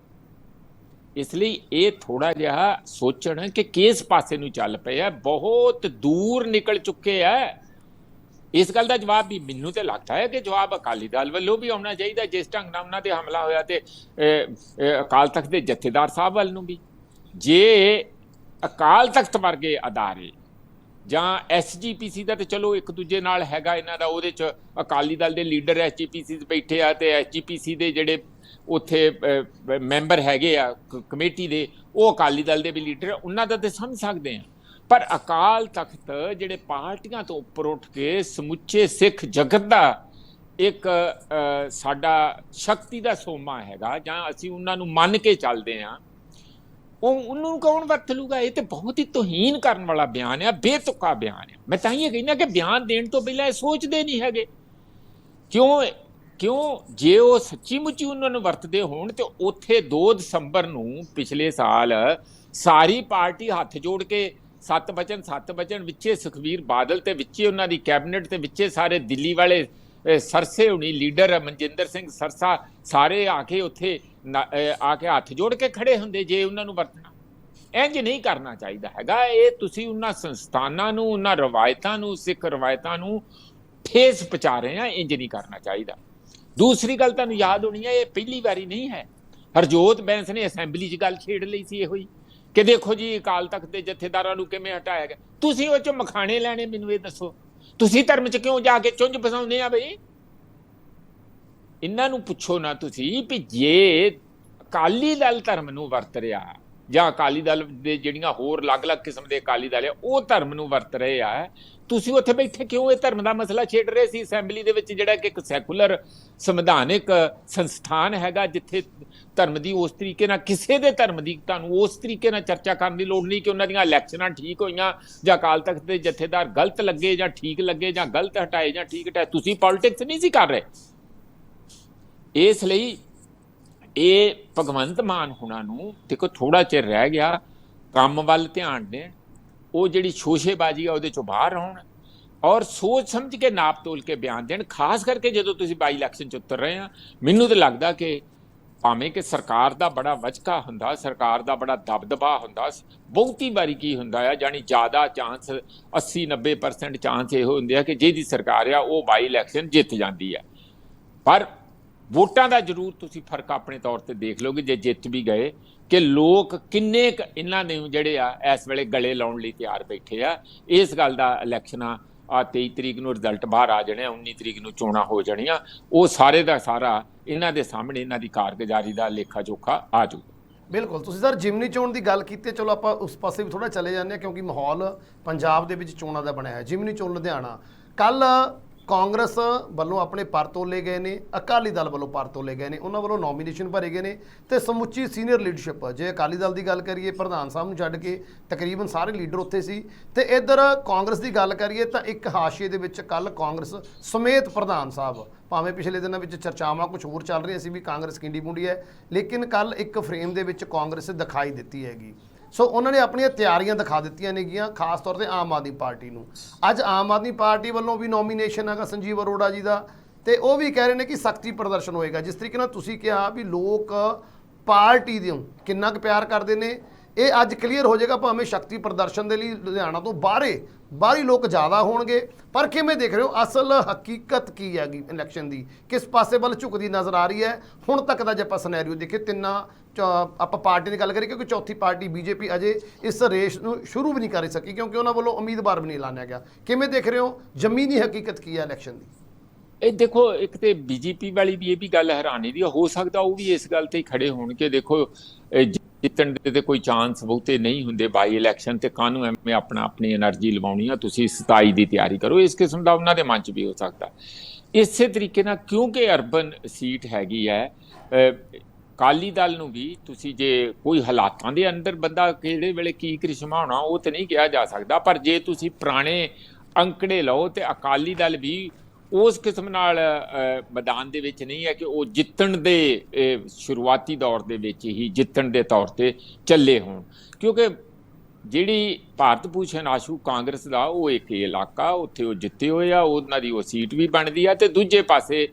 ਇਸ ਲਈ ਇਹ ਥੋੜਾ ਜਿਹਾ ਸੋਚਣ ਕਿ ਕਿਸ ਪਾਸੇ ਨੂੰ ਚੱਲ ਪਏ ਆ, ਬਹੁਤ ਦੂਰ ਨਿਕਲ ਚੁੱਕੇ ਆ। ਇਸ ਗੱਲ ਦਾ ਜਵਾਬ ਵੀ ਮੈਨੂੰ ਤੇ ਲੱਗਦਾ ਹੈ ਕਿ ਜਵਾਬ ਅਕਾਲੀ ਦਲ ਵੱਲੋਂ ਵੀ ਆਉਣਾ ਚਾਹੀਦਾ, ਜਿਸ ਢੰਗ ਨਾਲ ਉਹਨਾਂ ਤੇ ਹਮਲਾ ਹੋਇਆ ਤੇ ਅਕਾਲ ਤਖਤ ਦੇ ਜਥੇਦਾਰ ਸਾਹਿਬ ਵੱਲ ਨੂੰ ਵੀ। ਜੇ ਅਕਾਲ ਤਖਤ ਵਰਗੇ ਅਦਾਰੇ ਜਾਂ ਐਸਜੀਪੀਸੀ ਦਾ ਤੇ ਚਲੋ ਇੱਕ ਦੂਜੇ ਨਾਲ ਹੈਗਾ ਇਹਨਾਂ ਦਾ, ਉਹਦੇ ਚ ਅਕਾਲੀ ਦਲ ਦੇ ਲੀਡਰ ਐਸਜੀਪੀਸੀ ਬੈਠੇ ਆ ਤੇ ਐਸਜੀਪੀਸੀ ਦੇ ਜਿਹੜੇ ਉੱਥੇ ਮੈਂਬਰ ਹੈਗੇ ਆ, ਕ- ਕਮੇਟੀ ਦੇ, ਉਹ ਅਕਾਲੀ ਦਲ ਦੇ ਵੀ ਲੀਡਰ ਉਹਨਾਂ ਦਾ ਤੇ ਸਮਝ ਸਕਦੇ ਆ। ਪਰ ਅਕਾਲ ਤਖਤ ਜਿਹੜੇ ਪਾਰਟੀਆਂ ਤੋਂ ਉੱਪਰ ਉੱਠ ਕੇ ਸਮੁੱਚੇ ਸਿੱਖ ਜਗਤ ਦਾ ਇੱਕ ਸਾਡਾ ਸ਼ਕਤੀ ਦਾ ਸੋਮਾ ਹੈਗਾ, ਜਾਂ ਅਸੀਂ ਉਹਨਾਂ ਨੂੰ ਮੰਨ ਕੇ ਚੱਲਦੇ ਆ ਉਹ ਉਹਨੂੰ ਕੌਣ ਵਰਤ ਲੂਗਾ? ਇਹ ਤੇ ਬਹੁਤ ਹੀ ਤੋਹੀਨ ਕਰਨ ਵਾਲਾ ਬਿਆਨ ਆ, ਬੇਤੁਕਾ ਬਿਆਨ ਆ। ਮੈਂ ਤਾਂ ਹੀ ਇਹ ਕਹਿੰਦਾ ਕਿ ਬਿਆਨ ਦੇਣ ਤੋਂ ਪਹਿਲਾਂ ਇਹ ਸੋਚਦੇ ਨਹੀਂ ਹੈਗੇ। ਕਿਉਂ ਕਿਉਂ ਜੇ ਉਹ ਸੱਚੀ ਮੁੱਚੀ ਉਹਨਾਂ ਨੂੰ ਵਰਤਦੇ ਹੋਣ ਤੇ ਉੱਥੇ 2 ਦਸੰਬਰ ਨੂੰ ਪਿਛਲੇ ਸਾਲ ਸਾਰੀ ਪਾਰਟੀ ਹੱਥ ਜੋੜ ਕੇ ਸੱਤ ਬਚਨ ਸੱਤ ਬਚਨ, ਵਿੱਚੇ ਸੁਖਵੀਰ ਬਾਦਲ ਤੇ ਵਿੱਚੇ ਉਹਨਾਂ ਦੀ ਕੈਬਨਿਟ ਤੇ ਵਿੱਚੇ ਸਾਰੇ ਦਿੱਲੀ ਵਾਲੇ ਸਰਸੇ ਹੁਣੀ, ਲੀਡਰ ਮਨਜਿੰਦਰ ਸਿੰਘ ਸਰਸਾ, ਸਾਰੇ ਆ ਕੇ ਉੱਥੇ ਆ ਕੇ ਹੱਥ ਜੋੜ ਕੇ ਖੜੇ ਹੁੰਦੇ ਜੇ ਉਹਨਾਂ ਨੂੰ ਵਰਤਣਾ। ਇੰਜ ਨਹੀਂ ਕਰਨਾ ਚਾਹੀਦਾ ਹੈਗਾ। ਇਹ ਤੁਸੀਂ ਉਹਨਾਂ ਸੰਸਥਾਨਾਂ ਨੂੰ, ਉਹਨਾਂ ਰਵਾਇਤਾਂ ਨੂੰ, ਸਿੱਖ ਰਵਾਇਤਾਂ ਨੂੰ ਠੇਸ ਪਹੁੰਚਾ ਰਹੇ ਆ ਇੰਜ ਨਹੀਂ ਕਰਨਾ ਚਾਹੀਦਾ। ਦੂਸਰੀ ਗੱਲ ਤੁਹਾਨੂੰ ਯਾਦ ਹੋਣੀ ਹੈ ਇਹ ਪਹਿਲੀ ਵਾਰੀ ਨਹੀਂ ਹੈ। ਹਰਜੋਤ ਬੈਂਸ ਨੇ ਅਸੈਂਬਲੀ 'ਚ ਗੱਲ ਛੇੜ ਲਈ ਸੀ ਇਹੋ ਹੀ ਕਿ ਦੇਖੋ ਜੀ, ਅਕਾਲ ਤਖਤ ਦੇ ਜਥੇਦਾਰਾਂ ਨੂੰ ਕਿਵੇਂ ਹਟਾਇਆ ਗਿਆ। ਤੁਸੀਂ ਉਹ 'ਚ ਮਖਾਣੇ ਲੈਣੇ, ਮੈਨੂੰ ਇਹ ਦੱਸੋ। ਤੁਸੀਂ ਧਰਮ 'ਚ ਕਿਉਂ ਜਾ ਕੇ ਚੁੰਝ ਫਸਾਉਂਦੇ ਆ ਬਈ? ਇਹਨਾਂ ਨੂੰ ਪੁੱਛੋ ਨਾ ਤੁਸੀਂ ਵੀ ਜੇ ਅਕਾਲੀ ਦਲ ਧਰਮ ਨੂੰ ਵਰਤ ਰਿਹਾ ਜਾਂ ਅਕਾਲੀ ਦਲ ਦੇ ਜਿਹੜੀਆਂ ਹੋਰ ਅਲੱਗ-ਅਲੱਗ ਕਿਸਮ ਦੇ ਅਕਾਲੀ ਦਲ ਆ, ਉਹ ਧਰਮ ਨੂੰ ਵਰਤ ਰਹੇ ਆ। ਤੁਸੀਂ ਉੱਥੇ ਬੈਠੇ ਕਿਉਂ ਇਹ ਧਰਮ ਦਾ ਮਸਲਾ ਛੇੜ ਰਹੇ ਸੀ? ਅਸੈਂਬਲੀ ਦੇ ਵਿੱਚ ਜਿਹੜਾ ਕਿ ਇੱਕ ਸੈਕੂਲਰ ਸੰਵਿਧਾਨਿਕ ਸੰਸਥਾਨ ਹੈਗਾ, ਜਿੱਥੇ ਧਰਮ ਦੀ ਉਸ ਤਰੀਕੇ ਨਾਲ, ਕਿਸੇ ਦੇ ਧਰਮ ਦੀ ਤੁਹਾਨੂੰ ਉਸ ਤਰੀਕੇ ਨਾਲ ਚਰਚਾ ਕਰਨ ਦੀ ਲੋੜ ਨਹੀਂ ਕਿ ਉਹਨਾਂ ਦੀਆਂ ਇਲੈਕਸ਼ਨਾਂ ਠੀਕ ਹੋਈਆਂ ਜਾਂ ਅਕਾਲ ਤਖਤ ਦੇ ਜਥੇਦਾਰ ਗਲਤ ਲੱਗੇ ਜਾਂ ਠੀਕ ਲੱਗੇ ਜਾਂ ਗਲਤ ਹਟਾਏ ਜਾਂ ਠੀਕ ਹਟਾਏ। ਤੁਸੀਂ ਪੋਲਿਟਿਕਸ ਨਹੀਂ ਸੀ ਕਰ ਰਹੇ। ਇਸ ਲਈ ਇਹ ਭਗਵੰਤ ਮਾਨ ਹੁਣਾਂ ਨੂੰ ਦੇਖੋ ਥੋੜਾ ਚਿਰ ਰਹਿ ਗਿਆ, ਕੰਮ ਵੱਲ ਧਿਆਨ ਦੇਣ, ਉਹ ਜਿਹੜੀ ਸ਼ੋਸ਼ੇਬਾਜ਼ੀ ਆ ਉਹਦੇ ਚੋਂ ਬਾਹਰ ਆਉਣ ਔਰ ਸੋਚ ਸਮਝ ਕੇ ਨਾਪ ਤੋਲ ਕੇ ਬਿਆਨ ਦੇਣ, ਖਾਸ ਕਰਕੇ ਜਦੋਂ ਤੁਸੀਂ ਬਾਈ ਇਲੈਕਸ਼ਨ ਚ ਉਤਰ ਰਹੇ ਆ, ਮੈਨੂੰ ਤਾਂ ਲੱਗਦਾ ਕਿ ਭਾਵੇਂ ਕਿ ਸਰਕਾਰ ਦਾ ਬੜਾ ਵਚਕਾ ਹੁੰਦਾ, ਸਰਕਾਰ ਦਾ ਬੜਾ ਦਬਦਬਾ ਹੁੰਦਾ, ਬਹੁਤੀ ਵਾਰੀ ਕੀ ਹੁੰਦਾ ਆ ਜਾਨੀ ਜ਼ਿਆਦਾ ਚਾਂਸ 80 90% ਚਾਂਸ ਇਹੋ ਹੁੰਦੇ ਆ ਕਿ ਜਿਹਦੀ ਸਰਕਾਰ ਆ, ਉਹ ਬਾਈ ਇਲੈਕਸ਼ਨ ਜਿੱਤ ਜਾਂਦੀ ਆ। ਪਰ ਵੋਟਾਂ ਦਾ ਜ਼ਰੂਰ ਤੁਸੀਂ ਫ਼ਰਕ ਆਪਣੇ ਤੌਰ ਤੇ ਦੇਖ ਲਓਗੇ, ਜੇ ਜਿੱਤ ਵੀ ਗਏ, ਕਿ ਲੋਕ ਕਿੰਨੇ ਕੁ ਇਹਨਾਂ ਨੇ ਜਿਹੜੇ ਆ ਇਸ ਵੇਲੇ ਗਲੇ ਲਾਉਣ ਲਈ ਤਿਆਰ ਬੈਠੇ ਆ। ਇਸ ਗੱਲ ਦਾ ਇਲੈਕਸ਼ਨਾਂ ਆ 23 ਤਰੀਕ ਨੂੰ ਰਿਜ਼ਲਟ ਬਾਹਰ ਆ ਜਾਣੇ ਆ 19 ਤਰੀਕ ਨੂੰ ਚੋਣਾਂ ਹੋ ਜਾਣੀਆਂ। ਉਹ ਸਾਰੇ ਦਾ ਸਾਰਾ ਇਹਨਾਂ ਦੇ ਸਾਹਮਣੇ ਇਹਨਾਂ ਦੀ ਕਾਰਗੁਜ਼ਾਰੀ ਦਾ ਲੇਖਾ ਜੋਖਾ ਆ ਜਾਊ ਬਿਲਕੁਲ। ਤੁਸੀਂ ਸਰ ਜਿਮਨੀ ਚੋਣ ਦੀ ਗੱਲ ਕੀਤੀ, ਚਲੋ ਆਪਾਂ ਉਸ ਪਾਸੇ ਵੀ ਥੋੜਾ ਚਲੇ ਜਾਂਦੇ ਹਾਂ, ਕਿਉਂਕਿ ਮਾਹੌਲ ਪੰਜਾਬ ਦੇ ਵਿੱਚ ਚੋਣਾਂ ਦਾ ਬਣਿਆ ਹੈ ਜਿਮਨੀ ਚੋਣ ਲੁਧਿਆਣਾ। ਕੱਲ ਕਾਂਗਰਸ ਵੱਲੋਂ ਆਪਣੇ ਪਰ ਤੋਲੇ ਗਏ ਨੇ, ਅਕਾਲੀ ਦਲ ਵੱਲੋਂ ਪਰ ਤੋਲੇ ਗਏ ਨੇ, ਉਹਨਾਂ ਵੱਲੋਂ ਨੋਮੀਨੇਸ਼ਨ ਭਰੇ ਗਏ ਨੇ ਤੇ ਸਮੁੱਚੀ ਸੀਨੀਅਰ ਲੀਡਰਸ਼ਿਪ ਜੇ ਅਕਾਲੀ ਦਲ ਦੀ ਗੱਲ ਕਰੀਏ, ਪ੍ਰਧਾਨ ਸਾਹਿਬ ਨੂੰ ਛੱਡ ਕੇ ਤਕਰੀਬਨ ਸਾਰੇ ਲੀਡਰ ਉੱਥੇ ਸੀ। ਤੇ ਇੱਧਰ ਕਾਂਗਰਸ ਦੀ ਗੱਲ ਕਰੀਏ ਤਾਂ ਇੱਕ ਹਾਸ਼ੀਏ ਦੇ ਵਿੱਚ ਕੱਲ ਕਾਂਗਰਸ ਸਮੇਤ ਪ੍ਰਧਾਨ ਸਾਹਿਬ, ਭਾਵੇਂ ਪਿਛਲੇ ਦਿਨਾਂ ਵਿੱਚ ਚਰਚਾਵਾਂ ਕੁਝ ਹੋਰ ਚੱਲ ਰਹੀਆਂ ਸੀ ਵੀ ਕਾਂਗਰਸ ਕਿੰਡੀ ਪੁੰਡੀ ਹੈ, ਲੇਕਿਨ ਕੱਲ ਇੱਕ ਫਰੇਮ ਦੇ ਵਿੱਚ ਕਾਂਗਰਸ ਦਿਖਾਈ ਦਿੱਤੀ ਹੈਗੀ। ਸੋ ਉਹਨਾਂ ਨੇ ਆਪਣੀਆਂ ਤਿਆਰੀਆਂ ਦਿਖਾ ਦਿੱਤੀਆਂ ਨੇਗੀਆਂ, ਖਾਸ ਤੌਰ ਤੇ ਆਮ ਆਦਮੀ ਪਾਰਟੀ ਨੂੰ। ਅੱਜ ਆਮ ਆਦਮੀ ਪਾਰਟੀ ਵੱਲੋਂ ਵੀ ਨੋਮੀਨੇਸ਼ਨ ਹੈਗਾ ਸੰਜੀਵ ਅਰੋੜਾ ਜੀ ਦਾ, ਤੇ ਉਹ ਵੀ ਕਹਿ ਰਹੇ ਨੇ ਕਿ ਸਖਤੀ ਪ੍ਰਦਰਸ਼ਨ ਹੋਏਗਾ। ਜਿਸ ਤਰੀਕੇ ਨਾਲ ਤੁਸੀਂ ਕਿਹਾ ਵੀ ਲੋਕ ਪਾਰਟੀ ਦੇ ਕਿੰਨਾ ਕੁ ਪਿਆਰ ਕਰਦੇ ਨੇ, ਇਹ ਅੱਜ ਕਲੀਅਰ ਹੋ ਜਾਏਗਾ ਭਾਵੇਂ ਸ਼ਕਤੀ ਪ੍ਰਦਰਸ਼ਨ ਦੇ ਲਈ ਲੁਧਿਆਣਾ ਤੋਂ ਬਾਹਰੇ, ਬਾਹਰੀ ਲੋਕ ਜ਼ਿਆਦਾ ਹੋਣਗੇ, ਪਰ ਕਿਵੇਂ ਦੇਖ ਰਹੇ ਹੋ, ਅਸਲ ਹਕੀਕਤ ਕੀ ਹੈਗੀ ਇਲੈਕਸ਼ਨ ਦੀ? ਕਿਸ ਪਾਸੇ ਵੱਲ ਝੁਕਦੀ ਨਜ਼ਰ ਆ ਰਹੀ ਹੈ? ਹੁਣ ਤੱਕ ਦਾ ਜੇ ਆਪਾਂ ਸਿਨੈਰੀਓ ਦੇਖੇ ਤਿੰਨਾਂ ਆਪਾਂ ਪਾਰਟੀ ਦੀ ਗੱਲ ਕਰੀਏ ਕਿਉਂਕਿ ਚੌਥੀ ਪਾਰਟੀ ਬੀਜੇਪੀ ਅਜੇ ਇਸ ਰੇਸ ਨੂੰ ਸ਼ੁਰੂ ਵੀ ਨਹੀਂ ਕਰ ਸਕੀ ਕਿਉਂਕਿ ਉਹਨਾਂ ਵੱਲੋਂ ਉਮੀਦਵਾਰ ਵੀ ਨਹੀਂ ਐਲਾਨਿਆ ਗਿਆ। ਕਿਵੇਂ ਦੇਖ ਰਹੇ ਹੋ? ਜ਼ਮੀਨੀ ਹਕੀਕਤ ਕੀ ਹੈ ਇਲੈਕਸ਼ਨ ਦੀ? ਇਹ ਦੇਖੋ, ਇੱਕ ਤੇ ਬੀਜੇਪੀ ਵਾਲੀ ਵੀ ਇਹ ਵੀ ਗੱਲ ਹੈਰਾਨੀ ਦੀ ਹੋ ਸਕਦਾ ਉਹ ਵੀ ਇਸ ਗੱਲ ਤੇ ਹੀ ਖੜੇ ਹੋਣ ਕਿ ਦੇਖੋ ਜਿੱਤਣ ਦੇ ਤੇ ਕੋਈ ਚਾਂਸ ਬਹੁਤੇ ਨਹੀਂ ਹੁੰਦੇ। ਬਾਈ ਇਲੈਕਸ਼ਨ ਤੇ ਕਾਨੂੰ ਐਵੇਂ ਆਪਣਾ ਆਪਣੀ એનર્ਜੀ ਲਵਾਉਣੀ ਆ? ਤੁਸੀਂ 27 ਦੀ ਤਿਆਰੀ ਕਰੋ। ਇਸ ਕਿਸਮ ਦਾ ਉਹਨਾਂ ਦੇ ਮਨ 'ਚ ਵੀ ਹੋ ਸਕਦਾ। ਇਸੇ ਤਰੀਕੇ ਨਾਲ ਕਿਉਂਕਿ ਅਰਬਨ ਸੀਟ ਹੈਗੀ ਹੈ ਅਕਾਲੀ ਦਲ ਨੂੰ ਵੀ ਤੁਸੀਂ ਜੇ ਕੋਈ ਹਾਲਾਤਾਂ ਦੇ ਅੰਦਰ ਬੰਦਾ ਕਿਹੜੇ ਵੇਲੇ ਕੀ ਕ੍ਰਿਸ਼ਮਾ ਹੋਣਾ, ਉਹ ਤੇ ਨਹੀਂ ਕਿਹਾ ਜਾ ਸਕਦਾ, ਪਰ ਜੇ ਤੁਸੀਂ ਪੁਰਾਣੇ ਅੰਕੜੇ ਲਓ ਤੇ ਅਕਾਲੀ ਦਲ ਵੀ ਉਸ ਕਿਸਮ ਨਾਲ ਮੈਦਾਨ ਦੇ ਵਿੱਚ ਨਹੀਂ ਹੈ ਕਿ ਉਹ ਜਿੱਤਣ ਦੇ ਸ਼ੁਰੂਆਤੀ ਦੌਰ ਦੇ ਵਿੱਚ ਹੀ ਜਿੱਤਣ ਦੇ ਤੌਰ ਤੇ ਚੱਲੇ ਹੋਣ। ਕਿਉਂਕਿ ਜਿਹੜੀ ਭਾਰਤ ਭੂਸ਼ਣ ਆਸ਼ੂ ਕਾਂਗਰਸ ਦਾ ਉਹ ਇੱਕ ਇਲਾਕਾ, ਉੱਥੇ ਉਹ ਜਿੱਤੇ ਹੋਏ ਆ, ਉਹਨਾਂ ਦੀ ਉਹ ਸੀਟ ਵੀ ਬਣਦੀ ਆ ਤੇ ਦੂਜੇ ਪਾਸੇ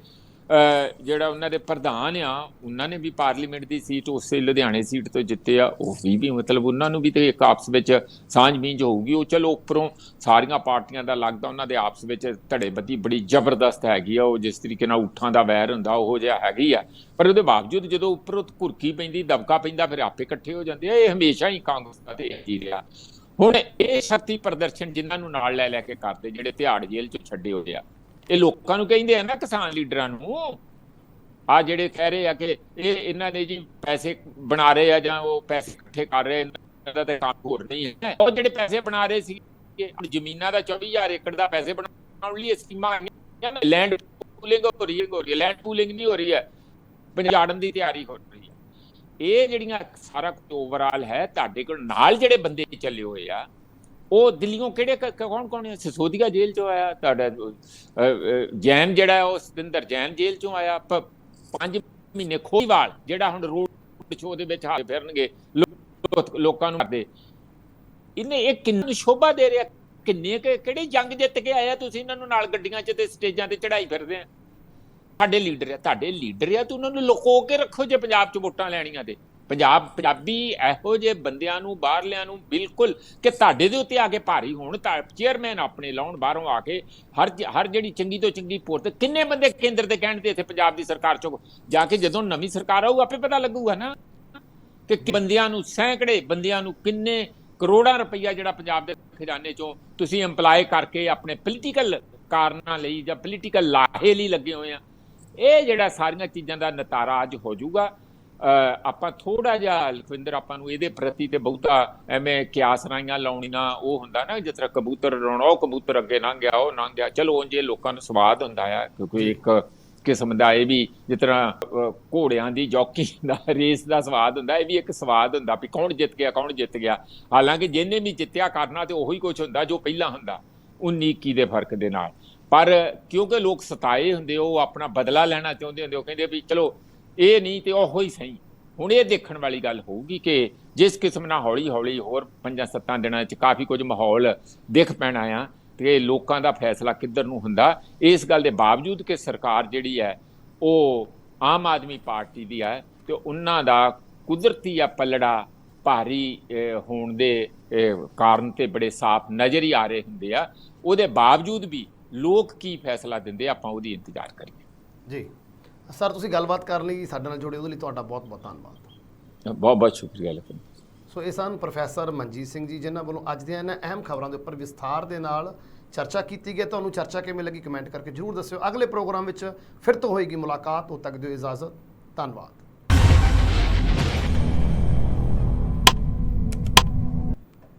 ਜਿਹੜਾ ਉਹਨਾਂ ਦੇ ਪ੍ਰਧਾਨ ਆ, ਉਹਨਾਂ ਨੇ ਵੀ ਪਾਰਲੀਮੈਂਟ ਦੀ ਸੀਟ ਉਸੇ ਲੁਧਿਆਣੇ ਸੀਟ ਤੋਂ ਜਿੱਤੇ ਆ, ਉਹ ਵੀ ਵੀ ਮਤਲਬ ਉਹਨਾਂ ਨੂੰ ਵੀ ਤੇ ਇੱਕ ਆਪਸ ਵਿੱਚ ਸਾਂਝ ਮੀਂਝ ਹੋਊਗੀ। ਉਹ ਚਲੋ ਉੱਪਰੋਂ ਸਾਰੀਆਂ ਪਾਰਟੀਆਂ ਦਾ ਲੱਗਦਾ, ਉਹਨਾਂ ਦੇ ਆਪਸ ਵਿੱਚ ਧੜੇਬੰਦੀ ਬੜੀ ਜ਼ਬਰਦਸਤ ਹੈਗੀ ਆ, ਉਹ ਜਿਸ ਤਰੀਕੇ ਨਾਲ ਊਠਾਂ ਦਾ ਵੈਰ ਹੁੰਦਾ, ਉਹ ਜਿਹਾ ਹੈਗੀ ਆ। ਪਰ ਉਹਦੇ ਬਾਵਜੂਦ ਜਦੋਂ ਉੱਪਰੋਂ ਘੁਰਕੀ ਪੈਂਦੀ, ਦਬਕਾ ਪੈਂਦਾ, ਫਿਰ ਆਪੇ ਇਕੱਠੇ ਹੋ ਜਾਂਦੇ ਆ। ਇਹ ਹਮੇਸ਼ਾ ਹੀ ਕਾਂਗਰਸ ਦਾ ਤੇ ਇਹੀ ਰਿਹਾ। ਹੁਣ ਇਹ ਸ਼ਕਤੀ ਪ੍ਰਦਰਸ਼ਨ ਜਿਨ੍ਹਾਂ ਨੂੰ ਨਾਲ ਲੈ ਲੈ ਕੇ ਕਰਦੇ, ਜਿਹੜੇ ਤਿਹਾੜ ਜੇਲ੍ਹ ਚ ਛੱਡੇ ਹੋਏ ਆ ਇਹ ਲੋਕਾਂ ਨੂੰ ਕਹਿੰਦੇ ਆ ਨਾ ਕਿਸਾਨ ਲੀਡਰਾਂ ਨੂੰ, ਆ ਜਿਹੜੇ ਕਹਿ ਰਹੇ ਆ ਕਿ ਇਹ ਇਹਨਾਂ ਨੇ ਜੀ ਪੈਸੇ ਬਣਾ ਰਹੇ ਆ ਜਾਂ ਉਹ ਪੈਸੇ ਇਕੱਠੇ ਕਰ ਰਹੇ ਇਹਨਾਂ ਦਾ ਤਾਂ ਕੰਮ ਹੋਰ ਨਹੀਂ ਹੈ। ਉਹ ਜਿਹੜੇ ਪੈਸੇ ਬਣਾ ਰਹੇ ਸੀ ਹੁਣ ਜ਼ਮੀਨਾਂ ਦਾ 24000 ਏਕੜ ਦਾ ਪੈਸੇ ਬਣਾਉਣ ਲਈ ਸਕੀਮਾਂ ਆਈਆਂ ਲੈਂਡ ਪੂਲਿੰਗ ਹੋ ਰਹੀ ਹੈ, ਹੋ ਰਹੀ ਹੈ। ਲੈਂਡ ਪੂਲਿੰਗ ਨਹੀਂ ਹੋ ਰਹੀ ਹੈ ਪੰਜਾੜਨ ਦੀ ਤਿਆਰੀ ਹੋ ਰਹੀ ਹੈ। ਇਹ ਜਿਹੜੀਆਂ ਸਾਰਾ ਕੁਝ ਓਵਰਆਲ ਹੈ, ਤੁਹਾਡੇ ਕੋਲ ਨਾਲ ਜਿਹੜੇ ਬੰਦੇ ਚੱਲੇ ਹੋਏ ਆ ਉਹ ਦਿੱਲੀੋਂ ਕਿਹੜੇ ਕੌਣ ਕੌਣ ਹੈ? ਸਿਸੋਦੀਆ ਜੇਲ੍ਹ ਚੋਂ ਆਇਆ ਤੁਹਾਡਾ ਜੈਨ ਜਿਹੜਾ ਉਹ ਸਤਿੰਦਰ ਜੈਨ ਜੇਲ੍ਹ ਚੋਂ ਆਇਆ। ਪੰਜ ਮਹੀਨੇ ਖੋਈਵਾਲ ਜਿਹੜਾ ਹੁਣ ਰੋਡ ਸ਼ੋਅ ਦੇ ਵਿੱਚ ਹਾਰੇ ਫਿਰਨਗੇ ਲੋਕਾਂ ਨੂੰ ਕਰਦੇ ਇਹਨੇ ਇਹ ਕਿੰਨੀ ਸ਼ੋਭਾ ਦੇ ਰਿਹਾ? ਕਿੰਨੇ ਕੁ- ਕਿਹੜੀ ਜੰਗ ਜਿੱਤ ਕੇ ਆਇਆ ਤੁਸੀਂ ਇਹਨਾਂ ਨੂੰ ਨਾਲ ਗੱਡੀਆਂ 'ਚ ਤੇ ਸਟੇਜਾਂ ਤੇ ਚੜਾਈ ਫਿਰਦੇ ਆ? ਸਾਡੇ ਲੀਡਰ ਆ, ਤੁਹਾਡੇ ਲੀਡਰ ਆ, ਤੂੰ ਉਹਨਾਂ ਨੂੰ ਲੁਕੋ ਕੇ ਰੱਖੋ ਜੇ ਪੰਜਾਬ 'ਚ ਵੋਟਾਂ ਲੈਣੀਆਂ ਤੇ। ਪੰਜਾਬ ਪੰਜਾਬੀ ਇਹੋ ਜਿਹੇ ਬੰਦਿਆਂ ਨੂੰ, ਬਾਹਰਲਿਆਂ ਨੂੰ ਬਿਲਕੁਲ ਕਿ ਤੁਹਾਡੇ ਦੇ ਉੱਤੇ ਆ ਕੇ ਭਾਰੀ ਹੋਣ, ਤਾਂ ਚੇਅਰਮੈਨ ਆਪਣੇ ਲਾਉਣ, ਬਾਹਰੋਂ ਆ ਕੇ ਹਰ ਹਰ ਜਿਹੜੀ ਚੰਗੀ ਤੋਂ ਚੰਗੀ ਪੋਸਟ ਕਿੰਨੇ ਬੰਦੇ ਕੇਂਦਰ ਦੇ ਕਹਿਣ ਤੇ ਇੱਥੇ ਪੰਜਾਬ ਦੀ ਸਰਕਾਰ ਚੋਂ ਜਾ ਕੇ ਜਦੋਂ ਨਵੀਂ ਸਰਕਾਰ ਆਊ, ਆਪੇ ਪਤਾ ਲੱਗੂਗਾ ਨਾ ਕਿ ਬੰਦਿਆਂ ਨੂੰ ਸੈਂਕੜੇ, ਬੰਦਿਆਂ ਨੂੰ ਕਿੰਨੇ ਕਰੋੜਾਂ ਰੁਪਈਆ ਜਿਹੜਾ ਪੰਜਾਬ ਦੇ ਖਜ਼ਾਨੇ ਚੋਂ ਤੁਸੀਂ EMPLOY ਕਰਕੇ ਆਪਣੇ ਪੋਲੀਟੀਕਲ ਕਾਰਨਾਂ ਲਈ ਜਾਂ ਪੋਲੀਟੀਕਲ ਲਾਹੇ ਲਈ ਲੱਗੇ ਹੋਏ ਆ। ਇਹ ਜਿਹੜਾ ਸਾਰੀਆਂ ਚੀਜ਼ਾਂ ਦਾ ਨਤਾਰਾ ਅੱਜ ਹੋ ਜਾਊਗਾ। ਆਪਾਂ ਥੋੜਾ ਜਿਹਾ ਲਖਵਿੰਦਰ ਆਪਾਂ ਨੂੰ ਇਹਦੇ ਪ੍ਰਤੀ ਤੇ ਬਹੁਤਾ ਐਵੇਂ ਕਿਆਸ ਰਾਈਆਂ ਲਾਉਣੀਆਂ ਉਹ ਹੁੰਦਾ ਨਾ ਜਿਸ ਤਰ੍ਹਾਂ ਕਬੂਤਰ ਉਡਾਉਣਾ ਉਹ ਕਬੂਤਰ ਅੱਗੇ ਲੰਘ ਗਿਆ ਉਹ ਲੰਘ ਗਿਆ। ਚਲੋ ਉਂਝ ਇਹ ਲੋਕਾਂ ਨੂੰ ਸਵਾਦ ਹੁੰਦਾ ਆ ਕਿਉਂਕਿ ਇੱਕ ਕਿਸਮ ਦਾ ਇਹ ਵੀ ਜਿਸ ਤਰ੍ਹਾਂ ਘੋੜਿਆਂ ਦੀ ਜੌਕੀ ਦਾ ਰੇਸ ਦਾ ਸਵਾਦ ਹੁੰਦਾ ਇਹ ਵੀ ਇੱਕ ਸਵਾਦ ਹੁੰਦਾ ਵੀ ਕੌਣ ਜਿੱਤ ਗਿਆ ਕੌਣ ਜਿੱਤ ਗਿਆ। ਹਾਲਾਂਕਿ ਜਿਹਨੇ ਵੀ ਜਿੱਤਿਆ ਕਰਨਾ ਤੇ ਉਹੀ ਕੁਝ ਹੁੰਦਾ ਜੋ ਪਹਿਲਾਂ ਹੁੰਦਾ 19 21 ਦੇ ਫ਼ਰਕ ਦੇ ਨਾਲ। ਪਰ ਕਿਉਂਕਿ ਲੋਕ ਸਤਾਏ ਹੁੰਦੇ ਉਹ ਆਪਣਾ ਬਦਲਾ ਲੈਣਾ ਚਾਹੁੰਦੇ ਹੁੰਦੇ ਉਹ ਕਹਿੰਦੇ ਵੀ ਚਲੋ ਇਹ ਨਹੀਂ ਤੇ ਉਹ ਹੀ ਸਹੀ। ਹੁਣ ਇਹ ਦੇਖਣ ਵਾਲੀ ਗੱਲ ਹੋਊਗੀ ਕਿ ਜਿਸ ਕਿਸਮ ਨਾਲ ਹੌਲੀ ਹੌਲੀ ਹੋਰ ਪੰਜਾਂ ਸੱਤਾਂ ਦਿਨਾਂ 'ਚ ਕਾਫੀ ਕੁਝ ਮਾਹੌਲ ਦਿਖ ਪੈਣਾ ਆ ਤੇ ਲੋਕਾਂ ਦਾ ਫੈਸਲਾ ਕਿੱਧਰ ਨੂੰ ਹੁੰਦਾ, ਇਸ ਗੱਲ ਦੇ ਬਾਵਜੂਦ ਕਿ ਸਰਕਾਰ ਜਿਹੜੀ ਹੈ, ਉਹ ਆਮ ਆਦਮੀ ਪਾਰਟੀ ਦੀ ਹੈ ਤੇ ਉਹਨਾਂ ਦਾ ਕੁਦਰਤੀ ਆ ਪੱਲੜਾ ਭਾਰੀ ਹੋਣ ਦੇ ਕਾਰਨ ਤੇ ਬੜੇ ਸਾਫ਼ ਨਜ਼ਰ ਹੀ ਆ ਰਹੇ ਹੁੰਦੇ ਆ। ਉਹਦੇ ਬਾਵਜੂਦ ਵੀ ਲੋਕ ਕੀ ਫੈਸਲਾ ਦਿੰਦੇ ਆਪਾਂ ਉਹਦੀ ਇੰਤਜ਼ਾਰ ਕਰੀਏ। ਜੀ। ਸਰ ਤੁਸੀਂ ਗੱਲਬਾਤ ਕਰਨ ਲਈ ਸਾਡੇ ਨਾਲ ਜੁੜੇ ਉਹਦੇ ਲਈ ਤੁਹਾਡਾ ਬਹੁਤ ਬਹੁਤ ਧੰਨਵਾਦ। ਬਹੁਤ ਬਹੁਤ ਸ਼ੁਕਰੀਆ ਲਖਨ ਸੋ ਇਹ ਸਨ ਪ੍ਰੋਫੈਸਰ ਮਨਜੀਤ ਸਿੰਘ ਜੀ ਜਿਨ੍ਹਾਂ ਵੱਲੋਂ ਅੱਜ ਦੀਆਂ ਇਹਨਾਂ ਅਹਿਮ ਖਬਰਾਂ ਦੇ ਉੱਪਰ ਵਿਸਥਾਰ ਦੇ ਨਾਲ ਚਰਚਾ ਕੀਤੀ ਗਈ। ਤੁਹਾਨੂੰ ਚਰਚਾ ਕਿਵੇਂ ਲੱਗੀ ਕਮੈਂਟ ਕਰਕੇ ਜਰੂਰ ਦੱਸਿਓ। ਅਗਲੇ ਪ੍ਰੋਗਰਾਮ ਵਿੱਚ ਫਿਰ ਤੋਂ ਹੋਏਗੀ ਮੁਲਾਕਾਤ। ਉਦੋਂ ਤੱਕ ਦਿਓ ਇਜਾਜ਼ਤ। ਧੰਨਵਾਦ।